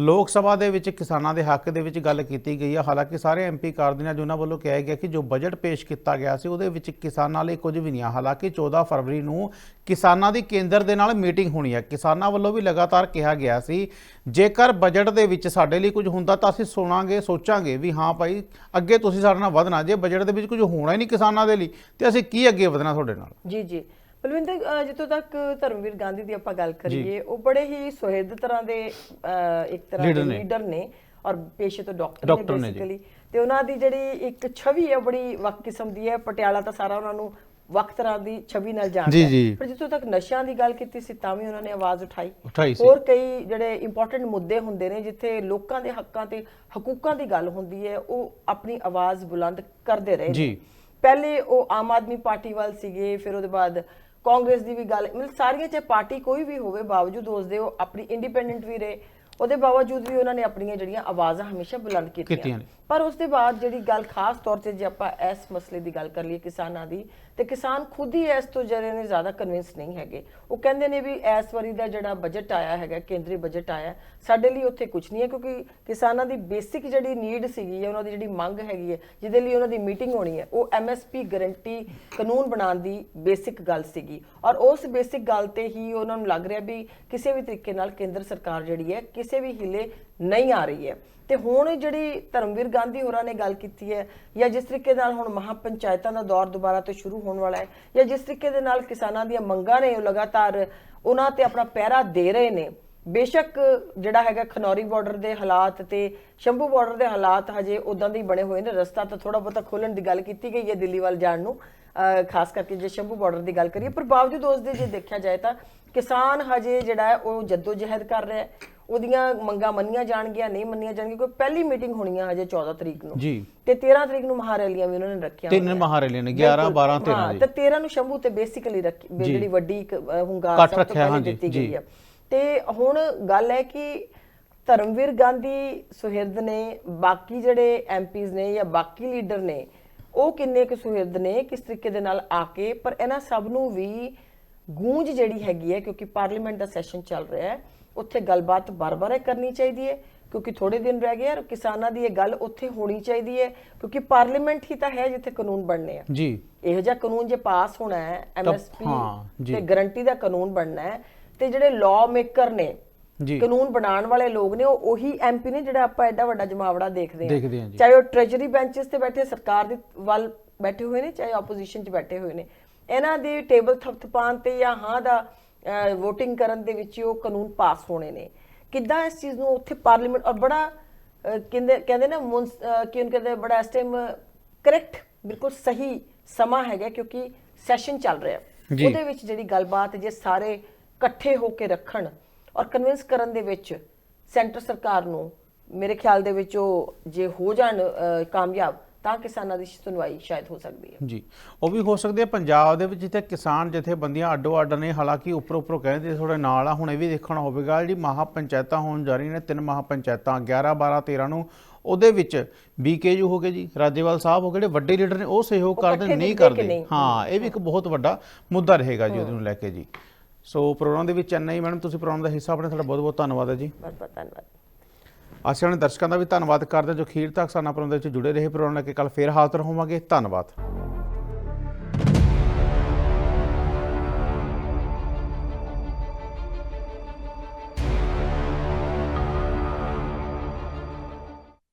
A: ਲੋਕ ਸਭਾ ਦੇ ਵਿੱਚ ਕਿਸਾਨਾਂ ਦੇ ਹੱਕ ਦੇ ਵਿੱਚ ਗੱਲ ਕੀਤੀ ਗਈ ਹੈ ਹਾਲਾਂਕਿ ਸਾਰੇ ਐਮਪੀ ਕਾਰਦੀਆਂ ਅੱਜ ਉਹਨਾਂ ਵੱਲੋਂ ਕਿਹਾ ਗਿਆ ਕਿ ਜੋ ਬਜਟ ਪੇਸ਼ ਕੀਤਾ ਗਿਆ ਸੀ, ਉਹਦੇ ਵਿੱਚ ਕਿਸਾਨਾਂ ਲਈ ਕੁਝ ਵੀ ਨਹੀਂ ਆ। ਹਾਲਾਂਕਿ 14 ਫਰਵਰੀ ਨੂੰ ਕਿਸਾਨਾਂ ਦੀ ਕੇਂਦਰ ਦੇ ਨਾਲ ਮੀਟਿੰਗ ਹੋਣੀ ਹੈ ਕਿਸਾਨਾਂ ਵੱਲੋਂ ਵੀ ਲਗਾਤਾਰ ਕਿਹਾ ਗਿਆ ਸੀ, ਜੇਕਰ ਬਜਟ ਦੇ ਵਿੱਚ ਸਾਡੇ ਲਈ ਕੁਝ ਹੁੰਦਾ ਤਾਂ ਅਸੀਂ ਸੁਣਾਂਗੇ, ਸੋਚਾਂਗੇ ਵੀ ਹਾਂ ਭਾਈ, ਅੱਗੇ ਤੁਸੀਂ ਸਾਡੇ ਨਾਲ ਵਧਣਾ। ਜੇ ਬਜਟ ਦੇ ਵਿੱਚ ਕੁਝ ਹੋਣਾ ਹੀ ਨਹੀਂ ਕਿਸਾਨਾਂ ਦੇ ਲਈ, ਤੇ ਅਸੀਂ ਕੀ ਅੱਗੇ ਵਧਣਾ ਤੁਹਾਡੇ ਨਾਲ?
B: ਜੀ ਜੀ। ਬਲਵਿੰਦਰ ਜਿੱਥੋਂ ਤੱਕ ਧਰਮਵੀਰ ਗਾਂਧੀ ਦੀ ਆਪਾਂ ਗੱਲ ਕਰੀਏ ਉਹ ਬੜੇ ਹੀ ਸੁਹਿਰਦ ਤਰ੍ਹਾਂ ਦੇ ਇੱਕ ਤਰ੍ਹਾਂ ਦੇ। ਲੀਡਰ ਨੇ ਔਰ ਪੇਸ਼ੇ ਤੋਂ ਡਾਕਟਰ ਨੇ। ਬੇਸਿਕਲੀ ਤੇ ਉਹਨਾਂ ਦੀ ਜਿਹੜੀ ਇੱਕ ਛਵੀ ਹੈ ਬੜੀ ਵੱਖ ਕਿਸਮ ਦੀ ਹੈ ਪਟਿਆਲਾ ਤਾਂ ਸਾਰਾ ਉਹਨਾਂ ਨੂੰ ਵੱਖ ਤਰ੍ਹਾਂ ਦੀ ਛਵੀ ਨਾਲ ਜਾਣਦਾ ਹੈ। ਪਰ ਜਿੱਥੋਂ ਤੱਕ ਨਸ਼ਿਆਂ ਦੀ ਗੱਲ ਕੀਤੀ ਸੀ ਤਾਂ ਵੀ ਉਹਨਾਂ ਨੇ ਆਵਾਜ਼ ਉਠਾਈ। ਹੋਰ ਕਈ ਜਿਹੜੇ ਇੰਪੋਰਟੈਂਟ ਮੁੱਦੇ ਹੁੰਦੇ ਨੇ ਜਿੱਥੇ ਲੋਕਾਂ ਦੇ ਹੱਕਾਂ ਤੇ ਹਕੂਕਾਂ ਦੀ ਗੱਲ ਹੁੰਦੀ ਹੈ ਉਹ ਆਪਣੀ ਆਵਾਜ਼ ਬੁਲੰਦ ਕਰਦੇ ਰਹੇ।
A: ਜੀ।
B: ਪਹਿਲੇ ਉਹ ਆਮ ਆਦਮੀ ਪਾਰਟੀ ਵੱਲ ਸੀਗੇ ਫਿਰ ਉਹਦੇ ਬਾਅਦ ਕਾਂਗਰਸ ਦੀ ਵੀ ਗੱਲ ਮਤਲਬ ਸਾਰੀਆਂ ਚਾਹੇ ਪਾਰਟੀ ਕੋਈ ਵੀ ਹੋਵੇ ਬਾਵਜੂਦ ਉਸ ਦੇ ਉਹ ਆਪਣੀ ਇੰਡੀਪੈਂਡੈਂਟ ਵੀ ਰਹੇ ਉਹਦੇ ਬਾਵਜੂਦ ਵੀ ਉਹਨਾਂ ਨੇ ਆਪਣੀਆਂ ਜਿਹੜੀਆਂ ਆਵਾਜ਼ਾਂ ਹਮੇਸ਼ਾ ਬੁਲੰਦ ਕੀਤੀਆਂ। ਪਰ ਉਸ ਦੇ ਬਾਅਦ ਜਿਹੜੀ ਗੱਲ ਖਾਸ ਤੌਰ ਤੇ ਜੇ ਆਪਾਂ ਇਸ ਮਸਲੇ ਦੀ ਗੱਲ ਕਰ ਲਈਏ ਕਿਸਾਨਾਂ ਦੀ ਤੇ ਕਿਸਾਨ ਖੁਦ ਹੀ ਇਸ ਤੋਂ ਜਿਹੜੇ ਨੇ ਜ਼ਿਆਦਾ ਕਨਵਿੰਸ ਨਹੀਂ ਹੈਗੇ। ਉਹ ਕਹਿੰਦੇ ਨੇ ਵੀ ਇਸ ਵਾਰੀ ਦਾ ਜਿਹੜਾ ਬਜਟ ਆਇਆ ਹੈਗਾ, ਕੇਂਦਰੀ ਬਜਟ ਆਇਆ, ਸਾਡੇ ਲਈ ਉੱਥੇ ਕੁਝ ਨਹੀਂ ਹੈ, ਕਿਉਂਕਿ ਕਿਸਾਨਾਂ ਦੀ ਬੇਸਿਕ ਜਿਹੜੀ ਨੀਡ ਸੀਗੀ ਹੈ ਉਹਨਾਂ ਦੀ ਜਿਹੜੀ ਮੰਗ ਹੈਗੀ ਹੈ, ਜਿਹਦੇ ਲਈ ਉਹਨਾਂ ਦੀ ਮੀਟਿੰਗ ਹੋਣੀ ਹੈ, ਉਹ ਐਮਐਸਪੀ ਗਾਰੰਟੀ ਕਾਨੂੰਨ ਬਣਾਉਣ ਦੀ ਬੇਸਿਕ ਗੱਲ ਸੀਗੀ। ਔਰ ਉਸ ਬੇਸਿਕ ਗੱਲ ਤੇ ਹੀ ਉਹਨਾਂ ਨੂੰ ਲੱਗ ਰਿਹਾ ਵੀ ਕਿਸੇ ਵੀ ਤਰੀਕੇ ਨਾਲ ਕੇਂਦਰ ਸਰਕਾਰ ਜਿਹੜੀ ਹੈ, ਕਿਸੇ ਵੀ ਹਿੱਲੇ ਨਹੀਂ ਆ ਰਹੀ ਹੈ। ਤੇ ਹੁਣ ਜਿਹੜੀ ਧਰਮਵੀਰ ਗਾਂਧੀ ਹੋਰਾਂ ਨੇ ਗੱਲ ਕੀਤੀ ਹੈ, ਜਾਂ ਜਿਸ ਤਰੀਕੇ ਨਾਲ ਹੁਣ ਮਹਾ ਪੰਚਾਇਤਾਂ ਦਾ ਦੌਰ ਦੁਬਾਰਾ ਤੋਂ ਸ਼ੁਰੂ ਹੋਣ ਵਾਲਾ ਹੈ, ਜਾਂ ਜਿਸ ਤਰੀਕੇ ਦੇ ਨਾਲ ਕਿਸਾਨਾਂ ਦੀਆਂ ਮੰਗਾਂ ਨੇ ਉਹ ਲਗਾਤਾਰ ਉਹਨਾਂ ਤੇ ਆਪਣਾ ਪਹਿਰਾ ਦੇ ਰਹੇ ਨੇ, ਬੇਸ਼ੱਕ ਜਿਹੜਾ ਹੈਗਾ ਖਨੌਰੀ ਬਾਰਡਰ ਦੇ ਹਾਲਾਤ ਤੇ ਸ਼ੰਭੂ ਬਾਰਡਰ ਦੇ ਹਾਲਾਤ ਹਜੇ ਉਦਾਂ ਦੇ ਹੀ ਬਣੇ ਹੋਏ ਨੇ। ਰਸਤਾ ਤਾਂ ਥੋੜਾ ਬਹੁਤਾ ਖੋਲਣ ਦੀ ਗੱਲ ਕੀਤੀ ਗਈ ਹੈ ਦਿੱਲੀ ਵੱਲ ਜਾਣ ਨੂੰ। ਅਹ ਖਾਸ ਕਰਕੇ ਜੇ ਸ਼ੰਭੂ ਬਾਰਡਰ ਦੀ ਗੱਲ ਕਰੀਏ, ਪਰ ਬਾਵਜੂਦ ਉਸ ਦੇ ਜੇ ਦੇਖਿਆ ਜਾਏ ਤਾਂ ਕਿਸਾਨ ਹਜੇ ਜਿਹੜਾ ਹੈ ਉਹ ਜਦੋਜਹਿਦ ਕਰ ਰਿਹਾ ਹੈ ਉਹਦੀਆਂ ਮੰਗਾਂ ਮੰਨੀਆਂ ਜਾਣਗੀਆਂ ਨਹੀਂ ਮੰਨੀਆਂ ਜਾਣਗੀਆਂ ਕੋਈ ਪਹਿਲੀ ਮੀਟਿੰਗ ਹੋਣੀ ਹੈ ਹਜੇ 14 ਤਰੀਕ ਨੂੰ
A: ਜੀ
B: ਤੇ 13 ਤਰੀਕ ਨੂੰ ਮਹਾਰੈਲੀਆਂ ਵੀ ਉਹਨਾਂ ਨੇ ਰੱਖੀਆਂ
A: ਤਿੰਨ। ਮਹਾਰੇਲੀਆਂ ਨੇ 11 12
B: ਹਾਂ
A: 13 ਜੀ
B: ਤੇ 13 ਨੂੰ ਸ਼ੰਭੂ ਤੇ ਬੇਸਿਕਲੀ ਰੱਖੀ। ਜਿਹੜੀ ਵੱਡੀ ਹੁੰਗਾਰ ਸਭ ਤੋਂ ਪਹਿਲੇ ਦਿੱਤੀ। ਗਈ ਹੈ ਤੇ ਹੁਣ ਗੱਲ ਹੈ ਕਿ ਧਰਮਵੀਰ ਗਾਂਧੀ ਸੁਹਿਰਦ ਨੇ ਬਾਕੀ ਜਿਹੜੇ ਐਮਪੀਜ਼ ਨੇ ਜਾਂ ਬਾਕੀ ਲੀਡਰ ਨੇ ਉਹ ਕਿੰਨੇ ਕੁ ਸੁਹਿਰਦ ਨੇ ਕਿਸ ਤਰੀਕੇ ਦੇ ਨਾਲ ਆ ਕੇ ਪਰ ਇਹਨਾਂ ਸਭ ਨੂੰ ਵੀ ਗੂੰਜ ਜਿਹੜੀ ਹੈਗੀ ਹੈ ਕਿਉਂਕਿ ਪਾਰਲੀਮੈਂਟ ਦਾ ਸੈਸ਼ਨ ਚੱਲ ਰਿਹਾ ਹੈ ਉੱਥੇ ਗੱਲਬਾਤ ਬਾਰ-ਬਾਰ ਕਰਨੀ ਚਾਹੀਦੀ ਹੈ ਕਿਉਂਕਿ ਥੋੜੇ ਦਿਨ ਰਹਿ ਗਏ ਔਰ ਕਿਸਾਨਾਂ ਦੀ ਇਹ ਗੱਲ ਉੱਥੇ ਹੋਣੀ ਚਾਹੀਦੀ ਹੈ ਕਿਉਂਕਿ ਪਾਰਲੀਮੈਂਟ ਹੀ ਤਾਂ ਹੈ ਜਿੱਥੇ ਕਾਨੂੰਨ ਬਣਨੇ ਆ
A: ਜੀ
B: ਇਹੋ ਜਿਹਾ ਕਾਨੂੰਨ ਜੇ ਪਾਸ ਹੋਣਾ ਹੈ ਐਮਐਸਪੀ। ਤੇ ਗਾਰੰਟੀ ਦਾ ਕਾਨੂੰਨ ਬਣਨਾ ਹੈ ਤੇ ਜਿਹੜੇ ਲਾਅ ਮੇਕਰ ਨੇ
A: ਜੀ
B: ਕਾਨੂੰਨ ਬਣਾਉਣ ਵਾਲੇ ਲੋਕ ਨੇ ਉਹ ਉਹੀ ਐਮਪੀ ਨੇ ਜਿਹੜਾ ਆਪਾਂ ਐਡਾ ਵੱਡਾ ਜਮਾਵੜਾ ਦੇਖਦੇ
A: ਹਾਂ।
B: ਚਾਹੇ ਉਹ ਟ੍ਰੈਜਰੀ ਬੈਂਚਸ ਤੇ ਬੈਠੇ ਸਰਕਾਰ ਦੇ ਵੱਲ ਬੈਠੇ ਹੋਏ ਨੇ ਚਾਹੇ ਆਪੋਜੀਸ਼ਨ 'ਚ ਬੈਠੇ ਹੋਏ ਨੇ ਇਹਨਾਂ ਦੇ ਟੇਬਲ ਥਪਥਪਾਣ ਤੇ ਜਾਂ ਹਾਂ ਦਾ VOTING ਕਰਨ ਦੇ ਵਿੱਚ ਉਹ ਕਾਨੂੰਨ ਪਾਸ ਹੋਣੇ ਨੇ ਕਿੱਦਾਂ ਇਸ ਚੀਜ਼ ਨੂੰ ਉੱਥੇ ਪਾਰਲੀਮੈਂਟ ਔਰ ਬੜਾ ਕਹਿੰਦੇ ਕਹਿੰਦੇ ਨਾ ਕੀ ਉਹਨੂੰ ਕਹਿੰਦੇ ਬੜਾ ਇਸ ਟਾਈਮ ਕਰੈਕਟ ਬਿਲਕੁਲ ਸਹੀ ਸਮਾਂ ਹੈਗਾ ਕਿਉਂਕਿ ਸੈਸ਼ਨ ਚੱਲ ਰਿਹਾ। ਉਹਦੇ ਵਿੱਚ ਜਿਹੜੀ ਗੱਲਬਾਤ ਜੇ ਸਾਰੇ ਇਕੱਠੇ ਹੋ ਕੇ ਰੱਖਣ ਔਰ ਕਨਵਿੰਸ ਕਰਨ ਦੇ ਵਿੱਚ ਸੈਂਟਰ ਸਰਕਾਰ ਨੂੰ ਮੇਰੇ ਖਿਆਲ ਦੇ ਵਿੱਚ ਉਹ ਜੇ ਹੋ ਜਾਣ ਕਾਮਯਾਬ ਤਾਂ ਕਿਸਾਨਾਂ ਦੀ ਸੁਣਵਾਈ ਸ਼ਾਇਦ ਹੋ ਸਕਦੀ ਹੈ।
A: ਜੀ ਉਹ ਵੀ ਹੋ ਸਕਦੇ ਆ ਪੰਜਾਬ ਦੇ ਵਿੱਚ ਜਿੱਥੇ ਕਿਸਾਨ ਜਥੇਬੰਦੀਆਂ ਅੱਡੋ ਅੱਡ ਨੇ ਹਾਲਾਂਕਿ ਉੱਪਰ ਉੱਪਰ ਕਹਿੰਦੇ ਥੋੜੇ ਨਾਲ ਆ ਹੁਣ ਇਹ ਵੀ ਦੇਖਣਾ ਹੋਵੇਗਾ ਜਿਹੜੀ ਮਹਾ ਪੰਚਾਇਤਾਂ ਹੋਣ ਜਾ ਰਹੀਆਂ ਨੇ ਤਿੰਨ ਮਹਾ ਪੰਚਾਇਤਾਂ 11 12 13 ਨੂੰ ਉਹਦੇ ਵਿੱਚ ਬੀਕੇਯੂ ਹੋ ਗਏ ਜੀ ਰਾਜੇਵਾਲ ਸਾਹਿਬ ਹੋ ਗਏ ਜਿਹੜੇ ਵੱਡੇ ਲੀਡਰ ਨੇ ਉਹ ਸਹਿਯੋਗ ਕਰਦੇ ਨਹੀਂ ਕਰਦੇ? ਹਾਂ ਇਹ ਵੀ ਇੱਕ ਬਹੁਤ ਵੱਡਾ ਮੁੱਦਾ ਰਹੇਗਾ ਜੀ ਉਹਦੇ ਨੂੰ ਲੈ ਕੇ ਜੀ। ਸੋ ਪ੍ਰੋਗਰਾਮ ਦੇ ਵਿੱਚ ਹੀ ਮੈਡਮ ਤੁਸੀਂ ਪ੍ਰੋਗਰਾਮ ਦਾ ਹਿੱਸਾ ਆਪਣੇ ਤੁਹਾਡਾ ਬਹੁਤ ਬਹੁਤ ਧੰਨਵਾਦ ਹੈ ਜੀ।
B: ਬਹੁਤ ਬਹੁਤ ਧੰਨਵਾਦ।
A: ਅਸੀਂ ਆਪਣੇ ਦਰਸ਼ਕਾਂ ਦਾ ਵੀ ਧੰਨਵਾਦ ਕਰਦੇ ਹਾਂ ਜੋ ਖੀਰ ਤੱਕ ਸਾਡਾ ਪ੍ਰੋਗਰਾਮ ਦੇ ਵਿੱਚ ਜੁੜੇ ਰਹੇ। ਪ੍ਰੋਗਰਾਮ ਲੈ ਕੇ ਕੱਲ ਫੇਰ ਹਾਜ਼ਰ ਹੋਵਾਂਗੇ। ਧੰਨਵਾਦ।